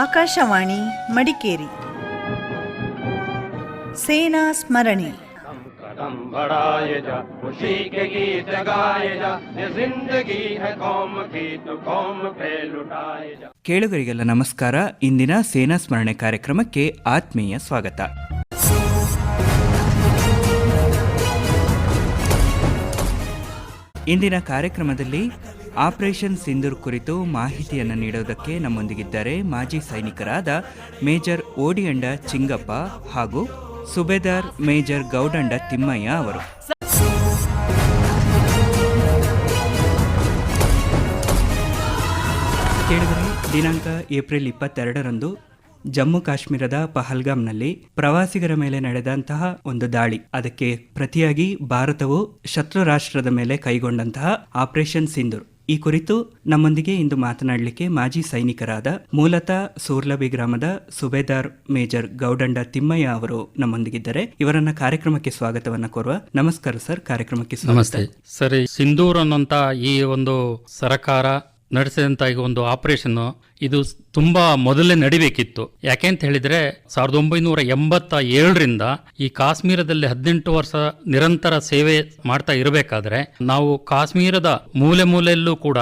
ಆಕಾಶವಾಣಿ ಮಡಿಕೇರಿ ಸೇನಾ ಸ್ಮರಣೆ कदम बढ़ाए जा खुशी के गीत गाए जा ये जिंदगी है कौम की तो कौम पे लुटाए जा ಕೇಳುಗರಿಗೆಲ್ಲ ನಮಸ್ಕಾರ ಇಂದಿನ ಸೇನಾ ಸ್ಮರಣೆ ಕಾರ್ಯಕ್ರಮಕ್ಕೆ ಆತ್ಮೀಯ ಸ್ವಾಗತ ಇಂದಿನ ಕಾರ್ಯಕ್ರಮದಲ್ಲಿ ಆಪರೇಷನ್ ಸಿಂಧೂರ್ ಕುರಿತು ಮಾಹಿತಿಯನ್ನು ನೀಡುವುದಕ್ಕೆ ನಮ್ಮೊಂದಿಗಿದ್ದಾರೆ ಮಾಜಿ ಸೈನಿಕರಾದ ಮೇಜರ್ ಓಡಿಯಂಡ ಚಿಂಗಪ್ಪ ಹಾಗೂ ಸುಬೇದಾರ್ ಮೇಜರ್ ಗೌಡಂಡ ತಿಮ್ಮಯ್ಯ ಅವರು. ಕೇಳಿದರೆ ದಿನಾಂಕ ಏಪ್ರಿಲ್ ಇಪ್ಪತ್ತೆರಡರಂದು ಜಮ್ಮು ಕಾಶ್ಮೀರದ ಪಹಲ್ಗಾಮ್ನಲ್ಲಿ ಪ್ರವಾಸಿಗರ ಮೇಲೆ ನಡೆದಂತಹ ಒಂದು ದಾಳಿ. ಅದಕ್ಕೆ ಪ್ರತಿಯಾಗಿ ಭಾರತವು ಶತ್ರು ರಾಷ್ಟ್ರದ ಮೇಲೆ ಕೈಗೊಂಡಂತಹ ಆಪರೇಷನ್ ಸಿಂಧೂರ್. ಈ ಕುರಿತು ನಮ್ಮೊಂದಿಗೆ ಇಂದು ಮಾತನಾಡಲಿಕ್ಕೆ ಮಾಜಿ ಸೈನಿಕರಾದ ಮೂಲತಃ ಸೂರ್ಲಬಿ ಗ್ರಾಮದ ಸುಬೇದಾರ್ ಮೇಜರ್ ಗೌಡಂಡ ತಿಮ್ಮಯ್ಯ ಅವರು ನಮ್ಮೊಂದಿಗಿದ್ದಾರೆ. ಇವರನ್ನ ಕಾರ್ಯಕ್ರಮಕ್ಕೆ ಸ್ವಾಗತವನ್ನ ಕೋರುವ ನಮಸ್ಕಾರ ಸರ್, ಕಾರ್ಯಕ್ರಮಕ್ಕೆ ಸ್ವಾಗತ. ಸರಿ ಸಿಂಧೂರ್ ಅನ್ನೋಂತ ಈ ಒಂದು ಸರಕಾರ ನಡೆಸಿದಂಥ ಒಂದು ಆಪರೇಷನ್ ಇದು ತುಂಬ ಮೊದಲೇ ನಡಿಬೇಕಿತ್ತು. ಯಾಕೆ ಅಂತ ಹೇಳಿದರೆ, ಸಾವಿರದ ಒಂಬೈನೂರ ಎಂಬತ್ತ ಏಳರಿಂದ ಈ ಕಾಶ್ಮೀರದಲ್ಲಿ ಹದಿನೆಂಟು ವರ್ಷ ನಿರಂತರ ಸೇವೆ ಮಾಡ್ತಾ ಇರಬೇಕಾದ್ರೆ, ನಾವು ಕಾಶ್ಮೀರದ ಮೂಲೆ ಮೂಲೆಯಲ್ಲೂ ಕೂಡ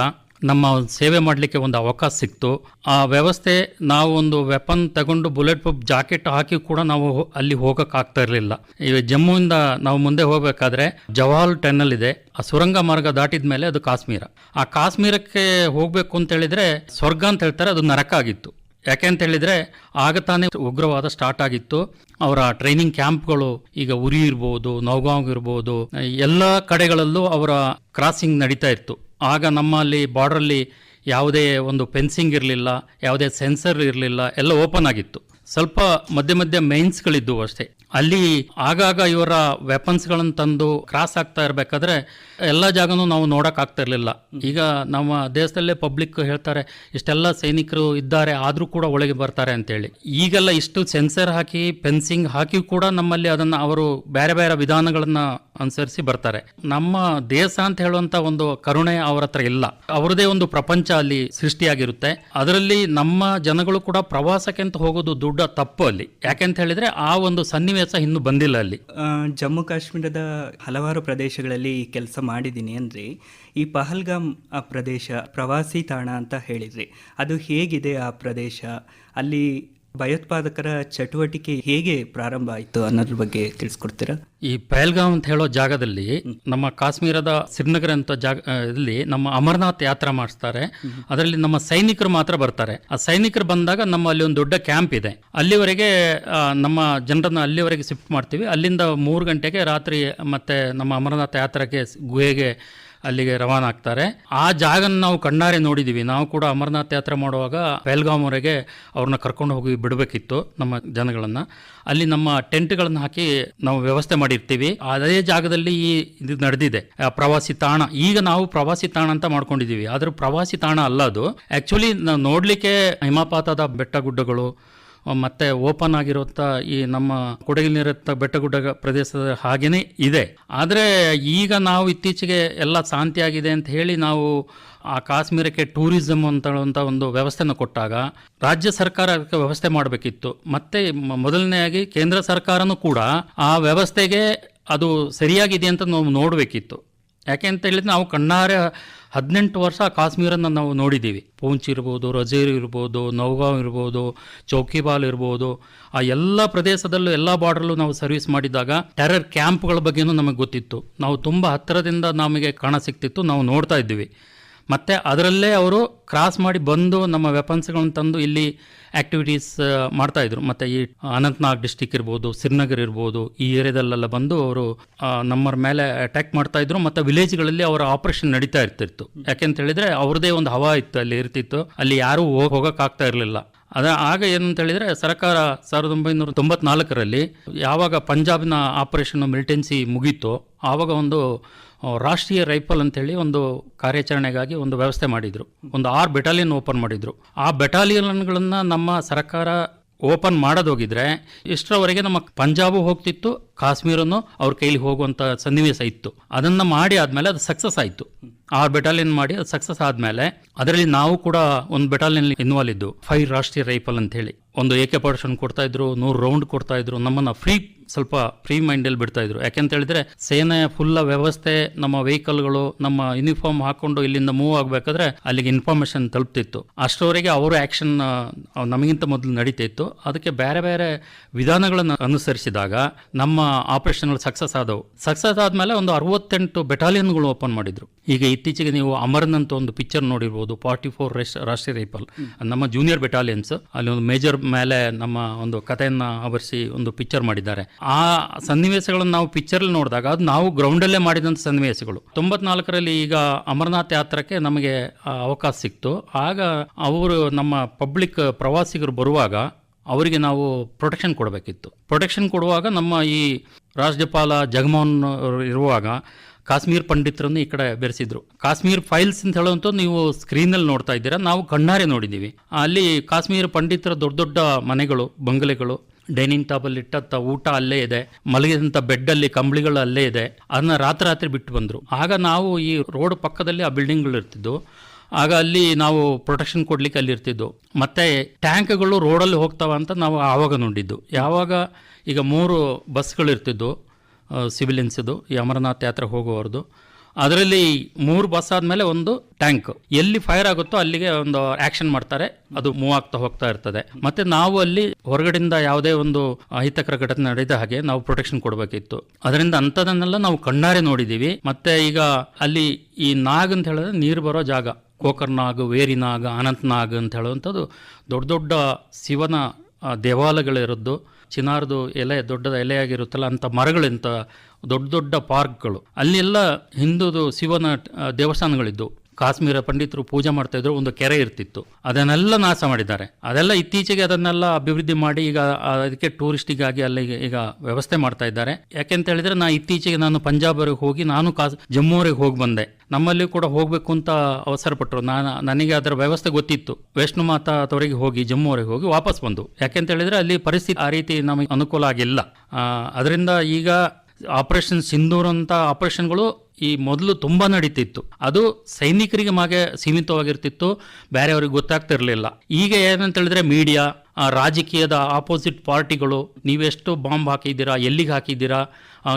ನಮ್ಮ ಸೇವೆ ಮಾಡಲಿಕ್ಕೆ ಒಂದು ಅವಕಾಶ ಸಿಕ್ತು. ಆ ವ್ಯವಸ್ಥೆ ನಾವು ಒಂದು ವೆಪನ್ ತಗೊಂಡು ಬುಲೆಟ್ ಪ್ರೂಫ್ ಜಾಕೆಟ್ ಹಾಕಿ ಕೂಡ ನಾವು ಅಲ್ಲಿ ಹೋಗೋಕ್ಕಾಗ್ತಾ ಇರಲಿಲ್ಲ. ಈಗ ಜಮ್ಮುವಿಂದ ನಾವು ಮುಂದೆ ಹೋಗಬೇಕಾದ್ರೆ ಜವಾಹರ್ ಟನಲ್ ಇದೆ ಆ ಸುರಂಗ ಮಾರ್ಗ ದಾಟಿದ ಮೇಲೆ ಅದು ಕಾಶ್ಮೀರ. ಆ ಕಾಶ್ಮೀರಕ್ಕೆ ಹೋಗಬೇಕು ಅಂತ ಹೇಳಿದ್ರೆ ಸ್ವರ್ಗ ಅಂತ ಹೇಳ್ತಾರೆ, ಅದು ನರಕ ಆಗಿತ್ತು. ಯಾಕೆ ಅಂತ ಹೇಳಿದ್ರೆ ಆಗ ತಾನೇ ಉಗ್ರವಾದ ಸ್ಟಾರ್ಟ್ ಆಗಿತ್ತು. ಅವರ ಟ್ರೈನಿಂಗ್ ಕ್ಯಾಂಪ್ಗಳು ಈಗ ಉರಿ ಇರ್ಬೋದು ನೌಗಾಂವ್ ಇರ್ಬೋದು, ಎಲ್ಲ ಕಡೆಗಳಲ್ಲೂ ಅವರ ಕ್ರಾಸಿಂಗ್ ನಡೀತಾ ಇತ್ತು. ಆಗ ನಮ್ಮಲ್ಲಿ ಬಾರ್ಡ್ರಲ್ಲಿ ಯಾವುದೇ ಒಂದು ಫೆನ್ಸಿಂಗ್ ಇರಲಿಲ್ಲ, ಯಾವುದೇ ಸೆನ್ಸರ್ ಇರಲಿಲ್ಲ, ಎಲ್ಲ ಓಪನ್ ಆಗಿತ್ತು. ಸ್ವಲ್ಪ ಮಧ್ಯೆ ಮಧ್ಯೆ ಮೈನ್ಸ್ಗಳಿದ್ದವು ಅಷ್ಟೇ. ಅಲ್ಲಿ ಆಗಾಗ ಇವರ ವೆಪನ್ಸ್ಗಳನ್ನು ತಂದು ಕ್ರಾಸ್ ಆಗ್ತಾ ಇರಬೇಕಾದ್ರೆ ಎಲ್ಲ ಜಾಗನೂ ನಾವು ನೋಡಕ್ ಆಗ್ತಾ ಇರಲಿಲ್ಲ. ಈಗ ನಮ್ಮ ದೇಶದಲ್ಲೇ ಪಬ್ಲಿಕ್ ಹೇಳ್ತಾರೆ, ಇಷ್ಟೆಲ್ಲ ಸೈನಿಕರು ಇದ್ದಾರೆ, ಆದರೂ ಕೂಡ ಒಳಗೆ ಬರ್ತಾರೆ ಅಂತೇಳಿ. ಈಗೆಲ್ಲ ಇಷ್ಟು ಸೆನ್ಸರ್ ಹಾಕಿ ಫೆನ್ಸಿಂಗ್ ಹಾಕಿ ಕೂಡ ನಮ್ಮಲ್ಲಿ ಅದನ್ನ ಅವರು ಬೇರೆ ಬೇರೆ ವಿಧಾನಗಳನ್ನ ಅನುಸರಿಸಿ ಬರ್ತಾರೆ. ನಮ್ಮ ದೇಶ ಅಂತ ಹೇಳುವಂಥ ಒಂದು ಕರುಣೆ ಅವರ ಹತ್ರ ಇಲ್ಲ. ಅವರದೇ ಒಂದು ಪ್ರಪಂಚ ಅಲ್ಲಿ ಸೃಷ್ಟಿಯಾಗಿರುತ್ತೆ. ಅದರಲ್ಲಿ ನಮ್ಮ ಜನಗಳು ಕೂಡ ಪ್ರವಾಸಕ್ಕೆ ಅಂತ ಹೋಗೋದು ದೊಡ್ಡ ತಪ್ಪು ಅಲ್ಲಿ. ಯಾಕೆಂತ ಹೇಳಿದ್ರೆ ಆ ಒಂದು ಸನ್ನಿವೇಶ ಇನ್ನು ಬಂದಿಲ್ಲ ಅಲ್ಲಿ. ಜಮ್ಮು ಕಾಶ್ಮೀರದ ಹಲವಾರು ಪ್ರದೇಶಗಳಲ್ಲಿ ಕೆಲಸ ಮಾಡಿದ್ದೀನಿ ಅಂದರೆ ಈ ಪಹಲ್ಗಾಮ್ ಆ ಪ್ರದೇಶ ಪ್ರವಾಸಿ ತಾಣ ಅಂತ ಹೇಳಿದ್ರಿ. ಅದು ಹೇಗಿದೆ ಆ ಪ್ರದೇಶ? ಅಲ್ಲಿ ಭಯೋತ್ಪಾದಕರ ಚಟುವಟಿಕೆ ಹೇಗೆ ಪ್ರಾರಂಭ ಆಯಿತು ಅನ್ನೋದ್ರ ಬಗ್ಗೆ ತಿಳಿಸ್ಕೊಡ್ತೀರಾ? ಈ ಪಹಲ್ಗಾಂವ್ ಅಂತ ಹೇಳೋ ಜಾಗದಲ್ಲಿ ನಮ್ಮ ಕಾಶ್ಮೀರದ ಶ್ರೀನಗರ್ ಅಂತ ಜಾಗ ಇಲ್ಲಿ ನಮ್ಮ ಅಮರನಾಥ್ ಯಾತ್ರಾ ಮಾಡಿಸ್ತಾರೆ. ಅದರಲ್ಲಿ ನಮ್ಮ ಸೈನಿಕರು ಮಾತ್ರ ಬರ್ತಾರೆ. ಆ ಸೈನಿಕರು ಬಂದಾಗ ನಮ್ಮ ಅಲ್ಲಿ ಒಂದು ದೊಡ್ಡ ಕ್ಯಾಂಪ್ ಇದೆ. ಅಲ್ಲಿವರೆಗೆ ನಮ್ಮ ಜನರನ್ನ ಅಲ್ಲಿವರೆಗೆ ಶಿಫ್ಟ್ ಮಾಡ್ತೀವಿ. ಅಲ್ಲಿಂದ ಮೂರು ಗಂಟೆಗೆ ರಾತ್ರಿ ಮತ್ತೆ ನಮ್ಮ ಅಮರನಾಥ ಯಾತ್ರೆಗೆ ಗುಹೆಗೆ ಅಲ್ಲಿಗೆ ರವಾನಾಗ್ತಾರೆ ಆ ಜಾಗನ ನಾವು ಕಣ್ಣಾರೆ ನೋಡಿದೀವಿ. ನಾವು ಕೂಡ ಅಮರನಾಥ್ ಯಾತ್ರೆ ಮಾಡುವಾಗ ಪೆಲ್ಗಾಮ್ವರೆಗೆ ಅವ್ರನ್ನ ಕರ್ಕೊಂಡು ಹೋಗಿ ಬಿಡಬೇಕಿತ್ತು ನಮ್ಮ ಜನಗಳನ್ನ. ಅಲ್ಲಿ ನಮ್ಮ ಟೆಂಟ್ಗಳನ್ನು ಹಾಕಿ ನಾವು ವ್ಯವಸ್ಥೆ ಮಾಡಿರ್ತೀವಿ. ಅದೇ ಜಾಗದಲ್ಲಿ ಈ ಇದು ನಡೆದಿದೆ. ಪ್ರವಾಸಿ ತಾಣ. ಈಗ ನಾವು ಪ್ರವಾಸಿ ತಾಣ ಅಂತ ಮಾಡ್ಕೊಂಡಿದೀವಿ. ಆದರೂ ಪ್ರವಾಸಿ ತಾಣ ಅಲ್ಲ ಅದು. ಆ್ಯಕ್ಚುಲಿ ನಾವು ನೋಡ್ಲಿಕ್ಕೆ ಹಿಮಪಾತದ ಬೆಟ್ಟ ಗುಡ್ಡಗಳು ಮತ್ತೆ ಓಪನ್ ಆಗಿರುವಂತ ಈ ನಮ್ಮ ಕೊಡಗಿನಲ್ಲಿರುವಂಥ ಬೆಟ್ಟಗುಡ್ಡ ಪ್ರದೇಶದ ಹಾಗೇನೆ ಇದೆ. ಆದರೆ ಈಗ ನಾವು ಇತ್ತೀಚೆಗೆ ಎಲ್ಲ ಶಾಂತಿಯಾಗಿದೆ ಅಂತ ಹೇಳಿ ನಾವು ಆ ಕಾಶ್ಮೀರಕ್ಕೆ ಟೂರಿಸಂ ಅಂತ ಹೇಳುವಂಥ ಒಂದು ವ್ಯವಸ್ಥೆನ ಕೊಟ್ಟಾಗ ರಾಜ್ಯ ಸರ್ಕಾರ ಅದಕ್ಕೆ ವ್ಯವಸ್ಥೆ ಮಾಡಬೇಕಿತ್ತು. ಮತ್ತೆ ಮೊದಲನೆಯಾಗಿ ಕೇಂದ್ರ ಸರ್ಕಾರನೂ ಕೂಡ ಆ ವ್ಯವಸ್ಥೆಗೆ ಅದು ಸರಿಯಾಗಿದೆ ಅಂತ ನಾವು ನೋಡಬೇಕಿತ್ತು. ಯಾಕೆ ಅಂತ ಹೇಳಿದ್ರೆ ನಾವು ಕಣ್ಣಾರೆ ಹದಿನೆಂಟು ವರ್ಷ ಕಾಶ್ಮೀರನ್ನು ನಾವು ನೋಡಿದ್ದೀವಿ. ಪೂಂಚ್ ಇರ್ಬೋದು, ರಜೇರ್ ಇರ್ಬೋದು, ನೌಗಾಂವ್ ಇರ್ಬೋದು, ಚೌಕಿಬಾಲ್ ಇರ್ಬೋದು. ಆ ಎಲ್ಲ ಪ್ರದೇಶದಲ್ಲೂ, ಎಲ್ಲ ಬಾರ್ಡ್ರಲ್ಲೂ ನಾವು ಸರ್ವಿಸ್ ಮಾಡಿದಾಗ ಟೆರರ್ ಕ್ಯಾಂಪ್ಗಳ ಬಗ್ಗೆಯೂ ನಮಗೆ ಗೊತ್ತಿತ್ತು. ನಾವು ತುಂಬ ಹತ್ತಿರದಿಂದ ನಮಗೆ ಕಾಣ ಸಿಕ್ತಿತ್ತು ನಾವು ನೋಡ್ತಾ ಇದ್ವಿ ಮತ್ತು ಅದರಲ್ಲೇ ಅವರು ಕ್ರಾಸ್ ಮಾಡಿ ಬಂದು ನಮ್ಮ ವೆಪನ್ಸ್ಗಳನ್ನು ತಂದು ಇಲ್ಲಿ ಆ್ಯಕ್ಟಿವಿಟೀಸ್ ಮಾಡ್ತಾಯಿದ್ರು ಮತ್ತು ಈ ಅನಂತನಾಗ್ ಡಿಸ್ಟಿಕ್ ಇರ್ಬೋದು ಶ್ರೀನಗರ್ ಇರ್ಬೋದು, ಈ ಏರಿಯಾದಲ್ಲೆಲ್ಲ ಬಂದು ಅವರು ನಮ್ಮರ ಮೇಲೆ ಅಟ್ಯಾಕ್ ಮಾಡ್ತಾಯಿದ್ರು ಮತ್ತು ವಿಲೇಜ್ಗಳಲ್ಲಿ ಅವರ ಆಪರೇಷನ್ ನಡೀತಾ ಇರ್ತಿತ್ತು. ಯಾಕೆಂತ ಹೇಳಿದ್ರೆ ಅವ್ರದೇ ಒಂದು ಹವಾ ಇತ್ತು, ಅಲ್ಲಿ ಇರ್ತಿತ್ತು. ಅಲ್ಲಿ ಯಾರೂ ಹೋಗಿ ಹೋಗೋಕ್ಕಾಗ್ತಾ ಇರಲಿಲ್ಲ. ಅದ, ಆಗ ಏನಂತ ಹೇಳಿದ್ರೆ ಸರ್ಕಾರ ಸಾವಿರದ ಒಂಬೈನೂರ ತೊಂಬತ್ನಾಲ್ಕರಲ್ಲಿ ಯಾವಾಗ ಪಂಜಾಬ್ನ ಆಪರೇಷನ್ ಮಿಲಿಟೆನ್ಸಿ ಮುಗೀತೋ, ಆವಾಗ ಒಂದು ರಾಷ್ಟ್ರೀಯ ರೈಫಲ್ ಅಂತೇಳಿ ಒಂದು ಕಾರ್ಯಾಚರಣೆಗಾಗಿ ಒಂದು ವ್ಯವಸ್ಥೆ ಮಾಡಿದ್ರು. ಒಂದು ಆರು ಬೆಟಾಲಿಯನ್ ಓಪನ್ ಮಾಡಿದ್ರು. ಆ ಬೆಟಾಲಿಯನ್ಗಳನ್ನು ನಮ್ಮ ಸರ್ಕಾರ ಓಪನ್ ಮಾಡೋದೋಗಿದ್ರೆ ಇಷ್ಟರವರೆಗೆ ನಮ್ಮ ಪಂಜಾಬು ಹೋಗ್ತಿತ್ತು, ಕಾಶ್ಮೀರನು ಅವ್ರ ಕೈಲಿ ಹೋಗುವಂಥ ಸನ್ನಿವೇಶ ಇತ್ತು. ಅದನ್ನ ಮಾಡಿ ಆದಮೇಲೆ ಅದು ಸಕ್ಸಸ್ ಆಯಿತು. ಆ ಬೆಟಾಲಿಯನ್ ಮಾಡಿ ಅದು ಸಕ್ಸಸ್ ಆದ್ಮೇಲೆ ಅದರಲ್ಲಿ ನಾವು ಕೂಡ ಒಂದು ಬೆಟಾಲಿಯನ್ ಇನ್ವಾಲ್ ಇದ್ದು. ಫೈವ್ ರಾಷ್ಟ್ರೀಯ ರೈಫಲ್ ಅಂತ ಹೇಳಿ ಒಂದು ಎ ಕೆ ಪರ್ಸನ್ ಕೊಡ್ತಾ ಇದ್ರು, ನೂರು ರೌಂಡ್ ಕೊಡ್ತಾ ಇದ್ರು, ನಮ್ಮನ್ನ ಫ್ರೀ ಸ್ವಲ್ಪ ಫ್ರೀ ಮೈಂಡಲ್ಲಿ ಬಿಡ್ತಾ ಇದ್ರು. ಯಾಕೆಂತ ಹೇಳಿದ್ರೆ ಸೇನೆ ಫುಲ್ಲ ವ್ಯವಸ್ಥೆ, ನಮ್ಮ ವೆಹಿಕಲ್ಗಳು ನಮ್ಮ ಯೂನಿಫಾರ್ಮ್ ಹಾಕೊಂಡು ಇಲ್ಲಿಂದ ಮೂವ್ ಆಗಬೇಕಾದ್ರೆ ಅಲ್ಲಿಗೆ ಇನ್ಫಾರ್ಮೇಶನ್ ತಲುಪ್ತಿತ್ತು. ಅಷ್ಟರವರೆಗೆ ಅವರು ಆಕ್ಷನ್ ನಮಗಿಂತ ಮೊದಲು ನಡೀತಿತ್ತು ಅದಕ್ಕೆ ಬೇರೆ ಬೇರೆ ವಿಧಾನಗಳನ್ನು ಅನುಸರಿಸಿದಾಗ ನಮ್ಮ ಆಪರೇಷನ್ಗಳು ಸಕ್ಸಸ್ ಆದವು. ಸಕ್ಸಸ್ ಆದಮೇಲೆ ಒಂದು ಅರವತ್ತೆಂಟು ಬೆಟಾಲಿಯನ್ಗಳು ಓಪನ್ ಮಾಡಿದ್ರು. ಈಗ ಇತ್ತೀಚೆಗೆ ನೀವು ಅಮರನ್ ಅಂತ ಒಂದು ಪಿಕ್ಚರ್ ನೋಡಿರ್ಬೋದು, ಫಾರ್ಟಿ ಫೋರ್ ರಾಷ್ಟ್ರೀಯ ರೈಫಲ್, ನಮ್ಮ ಜೂನಿಯರ್ ಬೆಟಾಲಿಯನ್ಸ್ ಅಲ್ಲಿ ಒಂದು ಮೇಜರ್ ಮೇಲೆ ನಮ್ಮ ಒಂದು ಕಥೆಯನ್ನ ಆವರಿಸಿ ಒಂದು ಪಿಕ್ಚರ್ ಮಾಡಿದ್ದಾರೆ. ಆ ಸನ್ನಿವೇಶಗಳನ್ನು ನಾವು ಪಿಕ್ಚರ್ ನೋಡಿದಾಗ ಅದು ನಾವು ಗ್ರೌಂಡಲ್ಲೇ ಮಾಡಿದಂಥ ಸನ್ನಿವೇಶಗಳು. ತೊಂಬತ್ನಾಲ್ಕರಲ್ಲಿ ಈಗ ಅಮರನಾಥ್ ಯಾತ್ರಕ್ಕೆ ನಮಗೆ ಅವಕಾಶ ಸಿಕ್ತು. ಆಗ ಅವರು ನಮ್ಮ ಪಬ್ಲಿಕ್ ಪ್ರವಾಸಿಗರು ಬರುವಾಗ ಅವರಿಗೆ ನಾವು ಪ್ರೊಟೆಕ್ಷನ್ ಕೊಡಬೇಕಿತ್ತು. ಪ್ರೊಟೆಕ್ಷನ್ ಕೊಡುವಾಗ ನಮ್ಮ ಈ ರಾಜ್ಯಪಾಲ ಜಗಮೋಹನ್ ಇರುವಾಗ ಕಾಶ್ಮೀರ್ ಪಂಡಿತರನ್ನು ಈ ಕಡೆ ಬೆರೆಸಿದ್ರು. ಕಾಶ್ಮೀರ್ ಫೈಲ್ಸ್ ಅಂತ ಹೇಳುವಂಥದ್ದು ನೀವು ಸ್ಕ್ರೀನಲ್ಲಿ ನೋಡ್ತಾ ಇದ್ದೀರಾ. ನಾವು ಕಣ್ಣಾರೆ ನೋಡಿದ್ದೀವಿ. ಅಲ್ಲಿ ಕಾಶ್ಮೀರ ಪಂಡಿತರ ದೊಡ್ಡ ದೊಡ್ಡ ಮನೆಗಳು, ಬಂಗಲೆಗಳು, ಡೈನಿಂಗ್ ಟೇಬಲ್ ಇಟ್ಟಂತ ಊಟ ಅಲ್ಲೇ ಇದೆ, ಮಲಗಿದಂಥ ಬೆಡ್ಡಲ್ಲಿ ಕಂಬಳಿಗಳು ಅಲ್ಲೇ ಇದೆ, ಅದನ್ನ ರಾತ್ರಿ ರಾತ್ರಿ ಬಿಟ್ಟು ಬಂದರು. ಆಗ ನಾವು ಈ ರೋಡ್ ಪಕ್ಕದಲ್ಲಿ ಆ ಬಿಲ್ಡಿಂಗ್ಗಳು ಇರ್ತಿದ್ದು ಆಗ ಅಲ್ಲಿ ನಾವು ಪ್ರೊಟೆಕ್ಷನ್ ಕೊಡ್ಲಿಕ್ಕೆ ಅಲ್ಲಿ ಇರ್ತಿದ್ದು ಮತ್ತೆ ಟ್ಯಾಂಕ್ಗಳು ರೋಡಲ್ಲಿ ಹೋಗ್ತಾವ ಅಂತ ನಾವು ಆವಾಗ ನೋಡಿದ್ದು. ಯಾವಾಗ ಈಗ ಮೂರು ಬಸ್ಗಳು ಇರ್ತಿದ್ದು ಸಿವಿಲಿಯನ್ಸ್ದು ಈ ಅಮರನಾಥ್ ಯಾತ್ರೆ ಹೋಗುವವ್ರದ್ದು ಅದರಲ್ಲಿ ಮೂರು ಬಸ್ ಆದಮೇಲೆ ಒಂದು ಟ್ಯಾಂಕ್ ಎಲ್ಲಿ ಫೈರ್ ಆಗುತ್ತೋ ಅಲ್ಲಿಗೆ ಒಂದು ಆ್ಯಕ್ಷನ್ ಮಾಡ್ತಾರೆ. ಅದು ಮೂವ್ ಆಗ್ತಾ ಹೋಗ್ತಾ ಇರ್ತದೆ. ಮತ್ತೆ ನಾವು ಅಲ್ಲಿ ಹೊರಗಡೆಯಿಂದ ಯಾವುದೇ ಒಂದು ಅಹಿತಕರ ಘಟನೆ ನಡೆದ ಹಾಗೆ ನಾವು ಪ್ರೊಟೆಕ್ಷನ್ ಕೊಡಬೇಕಿತ್ತು. ಅದರಿಂದ ಅಂಥದನ್ನೆಲ್ಲ ನಾವು ಕಣ್ಣಾರೆ ನೋಡಿದ್ದೀವಿ ಮತ್ತೆ ಈಗ ಅಲ್ಲಿ ಈ ನಾಗ್ ಅಂತ ಹೇಳಿದ್ರೆ ನೀರು ಬರೋ ಜಾಗ. ಗೋಕರ್ನಾಗ್ ವೇರಿನಾಗ್ ಅನಂತನಾಗ್ ಅಂತ ಹೇಳುವಂಥದ್ದು ದೊಡ್ಡ ದೊಡ್ಡ ಶಿವನ ದೇವಾಲಯಗಳಿರೋದು ಚಿನಾರ್ದು ಎಲೆ ದೊಡ್ಡದ ಎಲೆಯಾಗಿರುತ್ತಲ್ಲ ಅಂಥ ಮರಗಳಿಂತ ದೊಡ್ಡ ದೊಡ್ಡ ಪಾರ್ಕ್ಗಳು. ಅಲ್ಲೆಲ್ಲ ಹಿಂದೂದು ಶಿವನ ಆ, ದೇವಸ್ಥಾನಗಳಿದ್ದು. ಕಾಶ್ಮೀರ ಪಂಡಿತರು ಪೂಜೆ ಮಾಡ್ತಾ ಇದ್ರು, ಒಂದು ಕೆರೆ ಇರ್ತಿತ್ತು. ಅದನ್ನೆಲ್ಲ ನಾಶ ಮಾಡಿದ್ದಾರೆ. ಅದೆಲ್ಲ ಇತ್ತೀಚೆಗೆ ಅದನ್ನೆಲ್ಲ ಅಭಿವೃದ್ಧಿ ಮಾಡಿ ಈಗ ಅದಕ್ಕೆ ಟೂರಿಸ್ಟಿಗಾಗಿ ಅಲ್ಲಿ ಈಗ ವ್ಯವಸ್ಥೆ ಮಾಡ್ತಾ ಇದ್ದಾರೆ. ಯಾಕೆಂತ ಹೇಳಿದ್ರೆ ನಾ ಇತ್ತೀಚೆಗೆ ನಾನು ಪಂಜಾಬ್ವರೆಗೆ ಹೋಗಿ ನಾನು ಕಾಸ್ ಜಮ್ಮುವರೆಗೆ ಹೋಗಿ ಬಂದೆ. ನಮ್ಮಲ್ಲಿ ಕೂಡ ಹೋಗಬೇಕು ಅಂತ ಅವಸರ ಪಟ್ಟರು. ನಾನು ನನಗೆ ಅದರ ವ್ಯವಸ್ಥೆ ಗೊತ್ತಿತ್ತು. ವೈಷ್ಣು ಮಾತಾ ಅವರಿಗೆ ಹೋಗಿ ಜಮ್ಮುವರೆಗೆ ಹೋಗಿ ವಾಪಸ್ ಬಂದು. ಯಾಕೆಂತ ಹೇಳಿದ್ರೆ ಅಲ್ಲಿ ಪರಿಸ್ಥಿತಿ ಆ ರೀತಿ ನಮಗೆ ಅನುಕೂಲ ಆಗಿಲ್ಲ. ಅದರಿಂದ ಈಗ ಆಪರೇಷನ್ ಸಿಂಧೂರ್ ಅಂತ ಆಪರೇಷನ್ಗಳು ಈ ಮೊದಲು ತುಂಬ ನಡೀತಿತ್ತು. ಅದು ಸೈನಿಕರಿಗೆ ಮಾಗೆ ಸೀಮಿತವಾಗಿರ್ತಿತ್ತು. ಬೇರೆಯವ್ರಿಗೆ ಗೊತ್ತಾಗ್ತಿರಲಿಲ್ಲ. ಈಗ ಏನಂತ ಹೇಳಿದ್ರೆ ಮೀಡಿಯಾ ರಾಜಕೀಯದ ಆಪೋಸಿಟ್ ಪಾರ್ಟಿಗಳು ನೀವೆಷ್ಟು ಬಾಂಬ್ ಹಾಕಿದ್ದೀರಾ, ಎಲ್ಲಿಗೆ ಹಾಕಿದ್ದೀರಾ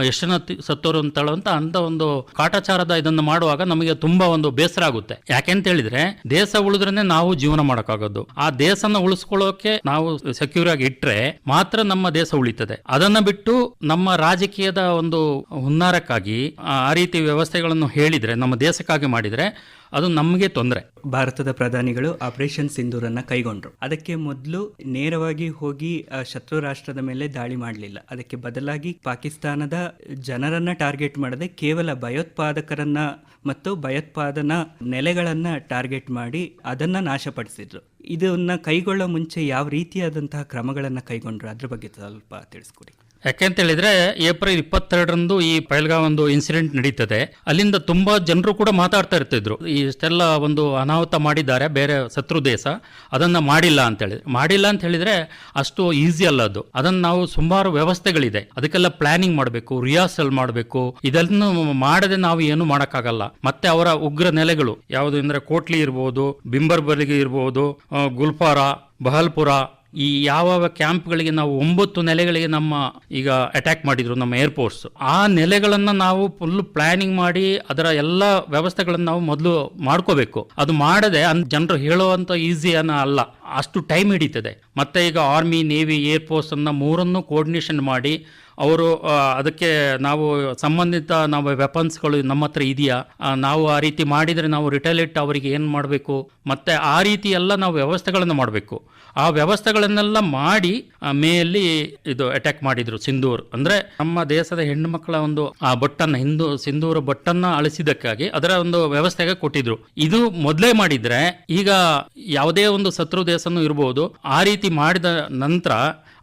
ಎಷ್ಟು ಜನ ತಿ- ಸತ್ತೋರು ಅಂತ ಹೇಳುವಂತ ಅಂತ ಒಂದು ಕಾಟಾಚಾರದ ಇದನ್ನು ಮಾಡುವಾಗ ನಮಗೆ ತುಂಬಾ ಒಂದು ಬೇಸರ ಆಗುತ್ತೆ. ಯಾಕೆಂತ ಹೇಳಿದ್ರೆ, ದೇಶ ಉಳಿದ್ರೆ ನಾವು ಜೀವನ ಮಾಡೋಕ್ಕಾಗೋದು. ಆ ದೇಶನ ಉಳಿಸ್ಕೊಳ್ಳೋಕೆ ನಾವು ಸೆಕ್ಯೂರ್ ಆಗಿ ಇಟ್ರೆ ಮಾತ್ರ ನಮ್ಮ ದೇಶ ಉಳಿತದೆ. ಅದನ್ನ ಬಿಟ್ಟು ನಮ್ಮ ರಾಜಕೀಯದ ಒಂದು ಹುನ್ನಾರಕ್ಕಾಗಿ ಆ ರೀತಿ ವ್ಯವಸ್ಥೆಗಳನ್ನು ಹೇಳಿದ್ರೆ, ನಮ್ಮ ದೇಶಕ್ಕಾಗಿ ಮಾಡಿದ್ರೆ ಅದು ನಮಗೆ ತೊಂದರೆ. ಭಾರತದ ಪ್ರಧಾನಿಗಳು ಆಪರೇಷನ್ ಸಿಂಧೂರನ್ನ ಕೈಗೊಂಡ್ರು. ಅದಕ್ಕೆ ಮೊದಲು ನೇರವಾಗಿ ಹೋಗಿ ಶತ್ರು ರಾಷ್ಟ್ರದ ಮೇಲೆ ದಾಳಿ ಮಾಡಲಿಲ್ಲ. ಅದಕ್ಕೆ ಬದಲಾಗಿ ಪಾಕಿಸ್ತಾನದ ಜನರನ್ನ ಟಾರ್ಗೆಟ್ ಮಾಡದೆ ಕೇವಲ ಭಯೋತ್ಪಾದಕರನ್ನ ಮತ್ತು ಭಯೋತ್ಪಾದನಾ ನೆಲೆಗಳನ್ನ ಟಾರ್ಗೆಟ್ ಮಾಡಿ ಅದನ್ನ ನಾಶಪಡಿಸಿದ್ರು. ಇದನ್ನ ಕೈಗೊಳ್ಳೋ ಮುಂಚೆ ಯಾವ ರೀತಿಯಾದಂತಹ ಕ್ರಮಗಳನ್ನ ಕೈಗೊಂಡ್ರು? ಅದ್ರ ಬಗ್ಗೆ ಸ್ವಲ್ಪ ತಿಳಿಸ್ಕೊಡಿ. ಯಾಕೆಂತ ಹೇಳಿದ್ರೆ ಏಪ್ರಿಲ್ ಇಪ್ಪತ್ತೆರಡರಂದು ಈ ಪೈಲ್ಗಾವ್ ಒಂದು ಇನ್ಸಿಡೆಂಟ್ ನಡೀತದೆ. ಅಲ್ಲಿಂದ ತುಂಬಾ ಜನರು ಕೂಡ ಮಾತಾಡ್ತಾ ಇರ್ತಿದ್ರು. ಇಷ್ಟೆಲ್ಲ ಒಂದು ಅನಾಹುತ ಮಾಡಿದ್ದಾರೆ, ಬೇರೆ ಶತ್ರು ದೇಶ. ಅದನ್ನ ಮಾಡಿಲ್ಲ ಅಂತ ಮಾಡಿಲ್ಲ ಅಂತ ಹೇಳಿದ್ರೆ ಅಷ್ಟು ಈಸಿ ಅಲ್ಲ ಅದು. ಅದನ್ನ ನಾವು ಸುಮಾರು ವ್ಯವಸ್ಥೆಗಳಿದೆ. ಅದಕ್ಕೆಲ್ಲ ಪ್ಲಾನಿಂಗ್ ಮಾಡಬೇಕು ರಿಯಾಸಲ್ ಮಾಡಬೇಕು. ಇದನ್ನು ಮಾಡದೆ ನಾವು ಏನು ಮಾಡೋಕ್ಕಾಗಲ್ಲ. ಮತ್ತೆ ಅವರ ಉಗ್ರ ನೆಲೆಗಳು. ಯಾವುದು ಅಂದ್ರೆ ಕೋಟ್ಲಿ ಇರ್ಬೋದು, ಬಿಂಬರ್ಬರ್ಗಿ ಇರ್ಬೋದು ಗುಲ್ಫಾರ, ಬಹಲ್ಪುರ ಈ ಯಾವ ಕ್ಯಾಂಪ್ಗಳಿಗೆ ನಾವು ಒಂಬತ್ತು ನೆಲೆಗಳಿಗೆ ನಮ್ಮ ಈಗ ಅಟ್ಯಾಕ್ ಮಾಡಿದ್ರು, ನಮ್ಮ ಏರ್ಫೋರ್ಸ್ ಆ ನೆಲೆಗಳನ್ನು ನಾವು ಫುಲ್ ಪ್ಲಾನಿಂಗ್ ಮಾಡಿ ಅದರ ಎಲ್ಲ ವ್ಯವಸ್ಥೆಗಳನ್ನು ನಾವು ಮೊದಲು ಮಾಡ್ಕೋಬೇಕು. ಅದು ಮಾಡದೆ ಜನರು ಹೇಳುವಂತ ಈಸಿ ಅನ್ನ ಅಲ್ಲ. ಅಷ್ಟು ಟೈಮ್ ಹಿಡಿತದೆ. ಮತ್ತೆ ಈಗ ಆರ್ಮಿ, ನೇವಿ ಏರ್ಫೋರ್ಸ್ ಅನ್ನ ಮೂರನ್ನು ಕೋರ್ಡಿನೇಷನ್ ಮಾಡಿ ಅವರು ಅದಕ್ಕೆ ನಾವು ಸಂಬಂಧಿತ ನಾವು ವೆಪನ್ಸ್ಗಳು ನಮ್ಮ ಹತ್ರ ಇದೆಯಾ? ನಾವು ಆ ರೀತಿ ಮಾಡಿದರೆ ನಾವು ರಿಟೈಲೇಟ್ ಅವರಿಗೆ ಏನು ಮಾಡಬೇಕು? ಮತ್ತು ಆ ರೀತಿ ಎಲ್ಲ ನಾವು ವ್ಯವಸ್ಥೆಗಳನ್ನು ಮಾಡಬೇಕು. ಆ ವ್ಯವಸ್ಥೆಗಳನ್ನೆಲ್ಲ ಮಾಡಿ ಮೇಯಲ್ಲಿ ಇದು ಅಟ್ಯಾಕ್ ಮಾಡಿದ್ರು ಸಿಂಧೂರ್. ಅಂದರೆ ನಮ್ಮ ದೇಶದ ಹೆಣ್ಣು ಮಕ್ಕಳ ಒಂದು, ಆ, ಬೊಟ್ಟನ್ನು, ಹಿಂದೂ, ಸಿಂಧೂರ ಬೊಟ್ಟನ್ನು ಅಳಿಸಿದ್ದಕ್ಕಾಗಿ ಅದರ ಒಂದು ವ್ಯವಸ್ಥೆಗೆ ಕೊಟ್ಟಿದ್ರು. ಇದು ಮೊದಲೇ ಮಾಡಿದರೆ ಈಗ ಯಾವುದೇ ಒಂದು ಶತ್ರು ದೇಶನೂ ಇರ್ಬೋದು. ಆ ರೀತಿ ಮಾಡಿದ ನಂತರ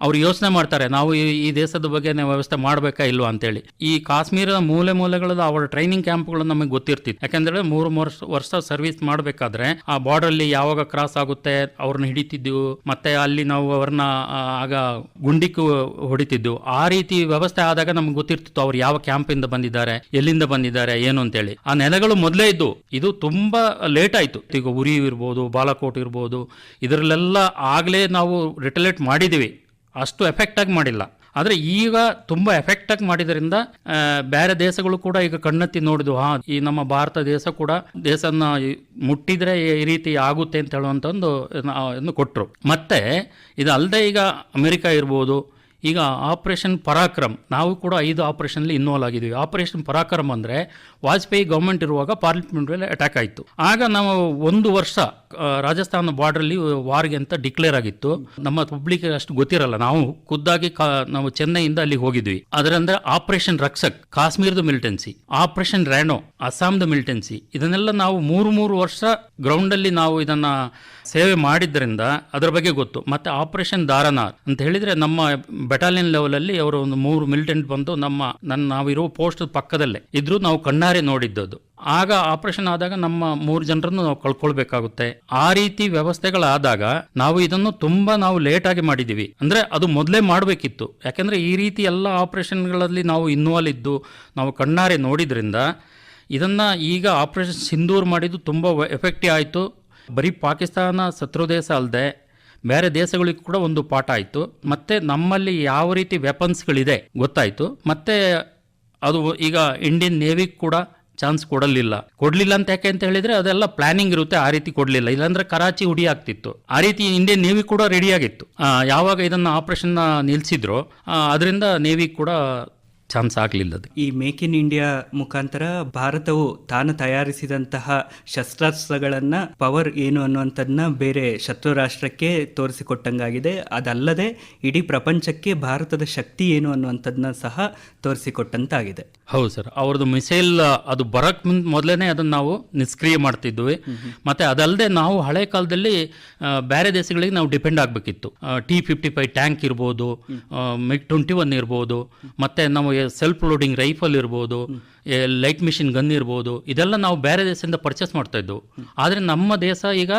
ಅವ್ರು ಯೋಚನೆ ಮಾಡ್ತಾರೆ, ನಾವು ಈ ದೇಶದ ಬಗ್ಗೆ ವ್ಯವಸ್ಥೆ ಮಾಡಬೇಕಾ ಇಲ್ವಾ ಅಂತೇಳಿ. ಈ ಕಾಶ್ಮೀರದ ಮೂಲೆ ಮೂಲೆಗಳ ಅವರ ಟ್ರೈನಿಂಗ್ ಕ್ಯಾಂಪ್ಗಳು ನಮಗೆ ಗೊತ್ತಿರ್ತಿತ್ತು. ಯಾಕಂದ್ರೆ ಮೂರು ವರ್ಷ ವರ್ಷ ಸರ್ವಿಸ್ ಮಾಡಬೇಕಾದ್ರೆ ಆ ಬಾರ್ಡರ್ ಅಲ್ಲಿ ಯಾವಾಗ ಕ್ರಾಸ್ ಆಗುತ್ತೆ, ಅವ್ರನ್ನ ಹಿಡಿತಿದ್ವು, ಮತ್ತೆ ಅಲ್ಲಿ ನಾವು ಅವ್ರನ್ನ ಆಗ ಗುಂಡಿಕ್ಕೂ ಹೊಡಿತಿದ್ವು. ಆ ರೀತಿ ವ್ಯವಸ್ಥೆ ಆದಾಗ ನಮ್ಗೆ ಗೊತ್ತಿರ್ತಿತ್ತು ಅವ್ರು ಯಾವ ಕ್ಯಾಂಪ್ ಇಂದ ಬಂದಿದ್ದಾರೆ, ಎಲ್ಲಿಂದ ಬಂದಿದ್ದಾರೆ, ಏನು ಅಂತೇಳಿ. ಆ ನೆಲೆಗಳು ಮೊದಲೇ ಇದ್ದು, ಇದು ತುಂಬಾ ಲೇಟ್ ಆಯ್ತು. ಈಗ ಉರಿ ಇರ್ಬೋದು, ಬಾಲಕೋಟ್ ಇರ್ಬೋದು, ಇದರಲ್ಲೆಲ್ಲ ಆಗಲೇ ನಾವು ರಿಟಲೇಟ್ ಮಾಡಿದ್ದೀವಿ. ಅಷ್ಟು ಎಫೆಕ್ಟ್ ಆಗಿ ಮಾಡಿಲ್ಲ. ಆದರೆ ಈಗ ತುಂಬ ಎಫೆಕ್ಟಾಗಿ ಮಾಡಿದ್ರಿಂದ ಬೇರೆ ದೇಶಗಳು ಕೂಡ ಈಗ ಕಣ್ಣೆತ್ತಿ ನೋಡಿದ್ವು, ಹಾ, ಈ ನಮ್ಮ ಭಾರತ ದೇಶ ಕೂಡ ದೇಶನ ಮುಟ್ಟಿದ್ರೆ ಈ ರೀತಿ ಆಗುತ್ತೆ ಅಂತ ಹೇಳುವಂತ ಒಂದು ಕೊಟ್ಟರು ಮತ್ತೆ ಇದು ಅಲ್ಲದೆ ಈಗ ಅಮೆರಿಕ ಇರ್ಬೋದು ಈಗ ಆಪರೇಷನ್ ಪರಾಕ್ರಮ್, ನಾವು ಕೂಡ ಐದು ಆಪರೇಷನ್ಲಿ ಇನ್ವಾಲ್ವ್ ಆಗಿದ್ದೀವಿ. ಆಪರೇಷನ್ ಪರಾಕ್ರಮ್ ಅಂದರೆ ವಾಜಪೇಯಿ ಗೌರ್ಮೆಂಟ್ ಇರುವಾಗ ಪಾರ್ಲಿಮೆಂಟ್ ಮೇಲೆ ಅಟ್ಯಾಕ್ ಆಯಿತು. ಆಗ ನಾವು ಒಂದು ವರ್ಷ ರಾಜಸ್ಥಾನ ಬಾರ್ಡ್ರಲ್ಲಿ ವಾರ್ಗೆ ಅಂತ ಡಿಕ್ಲೇರ್ ಆಗಿತ್ತು. ನಮ್ಮ ಪಬ್ಲಿಕ್ ಅಷ್ಟು ಗೊತ್ತಿರಲ್ಲ. ನಾವು ಖುದ್ದಾಗಿ ನಾವು ಚೆನ್ನೈಯಿಂದ ಅಲ್ಲಿಗೆ ಹೋಗಿದ್ವಿ. ಅದರಂದ್ರೆ ಆಪರೇಷನ್ ರಕ್ಷಕ್, ಕಾಶ್ಮೀರದ ಮಿಲಿಟೆನ್ಸಿ ಆಪರೇಷನ್ ರ್ಯಾನೋ ಅಸ್ಸಾಂದ ಮಿಲಿಟೆನ್ಸಿ ಇದನ್ನೆಲ್ಲ ನಾವು ಮೂರು ಮೂರು ವರ್ಷ ಗ್ರೌಂಡಲ್ಲಿ ನಾವು ಇದನ್ನ ಸೇವೆ ಮಾಡಿದ್ದರಿಂದ ಅದರ ಬಗ್ಗೆ ಗೊತ್ತು. ಮತ್ತೆ ಆಪರೇಷನ್ ದಾರನಾರ್ ಅಂತ ಹೇಳಿದ್ರೆ ನಮ್ಮ ಬೆಟಾಲಿಯನ್ ಲೆವೆಲಲ್ಲಿ ಅವರು ಒಂದು ಮೂರು ಮಿಲಿಟೆಂಟ್ ಬಂದು ನಮ್ಮ, ನನ್ನ, ನಾವಿರೋ ಪೋಸ್ಟ್ ಪಕ್ಕದಲ್ಲೇ ಇದ್ರೂ ನಾವು ಕಣ್ಣಾರೆ ನೋಡಿದ್ದದು ಆಗ ಆಪರೇಷನ್ ಆದಾಗ ನಮ್ಮ ಮೂರು ಜನರನ್ನು ನಾವು ಕಳ್ಕೊಳ್ಬೇಕಾಗುತ್ತೆ. ಆ ರೀತಿ ವ್ಯವಸ್ಥೆಗಳಾದಾಗ ನಾವು ಇದನ್ನು ತುಂಬಾ ನಾವು ಲೇಟ್ ಆಗಿ ಮಾಡಿದೀವಿ ಅಂದ್ರೆ ಅದು ಮೊದಲೇ ಮಾಡಬೇಕಿತ್ತು. ಯಾಕಂದ್ರೆ ಈ ರೀತಿ ಎಲ್ಲ ಆಪರೇಷನ್ಗಳಲ್ಲಿ ನಾವು ಇನ್ವಾಲ್ವ್ ಇದ್ದು ನಾವು ಕಣ್ಣಾರೆ ನೋಡಿದ್ರಿಂದ ಇದನ್ನ ಈಗ ಆಪರೇಷನ್ ಸಿಂಧೂರ್ ಮಾಡಿದ್ದು ತುಂಬಾ ಎಫೆಕ್ಟಿವ್ ಆಯಿತು. ಬರೀ ಪಾಕಿಸ್ತಾನ ಶತ್ರು ದೇಶ ಅಲ್ಲದೆ ಬೇರೆ ದೇಶಗಳಿಗೂ ಕೂಡ ಒಂದು ಪಾಠ ಆಯಿತು. ಮತ್ತು ನಮ್ಮಲ್ಲಿ ಯಾವ ರೀತಿ ವೆಪನ್ಸ್ಗಳಿದೆ ಗೊತ್ತಾಯಿತು. ಮತ್ತು ಅದು ಈಗ ಇಂಡಿಯನ್ ನೇವಿಗೆ ಕೂಡ ಚಾನ್ಸ್ ಕೊಡಲಿಲ್ಲ. ಕೊಡಲಿಲ್ಲ ಅಂತ ಯಾಕೆ ಅಂತ ಹೇಳಿದರೆ ಅದೆಲ್ಲ ಪ್ಲಾನಿಂಗ್ ಇರುತ್ತೆ, ಆ ರೀತಿ ಕೊಡಲಿಲ್ಲ. ಇಲ್ಲಾಂದ್ರೆ ಕರಾಚಿ ಹುಡಿ ಆಗ್ತಿತ್ತು. ಆ ರೀತಿ ಇಂಡಿಯನ್ ನೇವಿ ಕೂಡ ರೆಡಿಯಾಗಿತ್ತು ಯಾವಾಗ ಇದನ್ನು ಆಪರೇಷನ್ ನಿಲ್ಲಿಸಿದ್ರು ಅದರಿಂದ ನೇವಿ ಕೂಡ ಚಾನ್ಸ್ ಆಗಲಿಲ್ಲದು. ಈ ಮೇಕ್ ಇನ್ ಇಂಡಿಯಾ ಮುಖಾಂತರ ಭಾರತವು ತಾನು ತಯಾರಿಸಿದಂತಹ ಶಸ್ತ್ರಾಸ್ತ್ರಗಳನ್ನು ಪವರ್ ಏನು ಅನ್ನುವಂಥದ್ದನ್ನ ಬೇರೆ ಶತ್ರು ರಾಷ್ಟ್ರಕ್ಕೆ ತೋರಿಸಿಕೊಟ್ಟಂಗಾಗಿದೆ. ಅದಲ್ಲದೆ ಇಡೀ ಪ್ರಪಂಚಕ್ಕೆ ಭಾರತದ ಶಕ್ತಿ ಏನು ಅನ್ನುವಂಥದ್ದನ್ನ ಸಹ ತೋರಿಸಿಕೊಟ್ಟಂತಾಗಿದೆ. ಹೌದು ಸರ್. ಅವ್ರದ್ದು ಮಿಸೈಲ್ ಅದು ಬರಕ್ ಮುಂದೆ ಮೊದಲೇ ಅದನ್ನು ನಾವು ನಿಷ್ಕ್ರಿಯ ಮಾಡ್ತಿದ್ವಿ ಮತ್ತೆ ಅದಲ್ಲದೆ ನಾವು ಹಳೆ ಕಾಲದಲ್ಲಿ ಬೇರೆ ದೇಶಗಳಿಗೆ ನಾವು ಡಿಪೆಂಡ್ ಆಗಬೇಕಿತ್ತು. ಟಿ ಫಿಫ್ಟಿ ಫೈವ್ ಟ್ಯಾಂಕ್ ಇರ್ಬೋದು ಮಿಗ್ ಟ್ವೆಂಟಿ ಒನ್ ಇರ್ಬೋದು ಮತ್ತೆ ನಾವು ಸೆಲ್ಫ್ ಲೋಡಿಂಗ್ ರೈಫಲ್ ಇರ್ಬೋದು ಲೈಟ್ ಮಿಷಿನ್ ಗನ್ ಇರ್ಬೋದು ಇದೆಲ್ಲ ನಾವು ಬೇರೆ ದೇಶದಿಂದ ಪರ್ಚೇಸ್ ಮಾಡ್ತಾ ಇದ್ದೆವು. ಆದರೆ ನಮ್ಮ ದೇಶ ಈಗ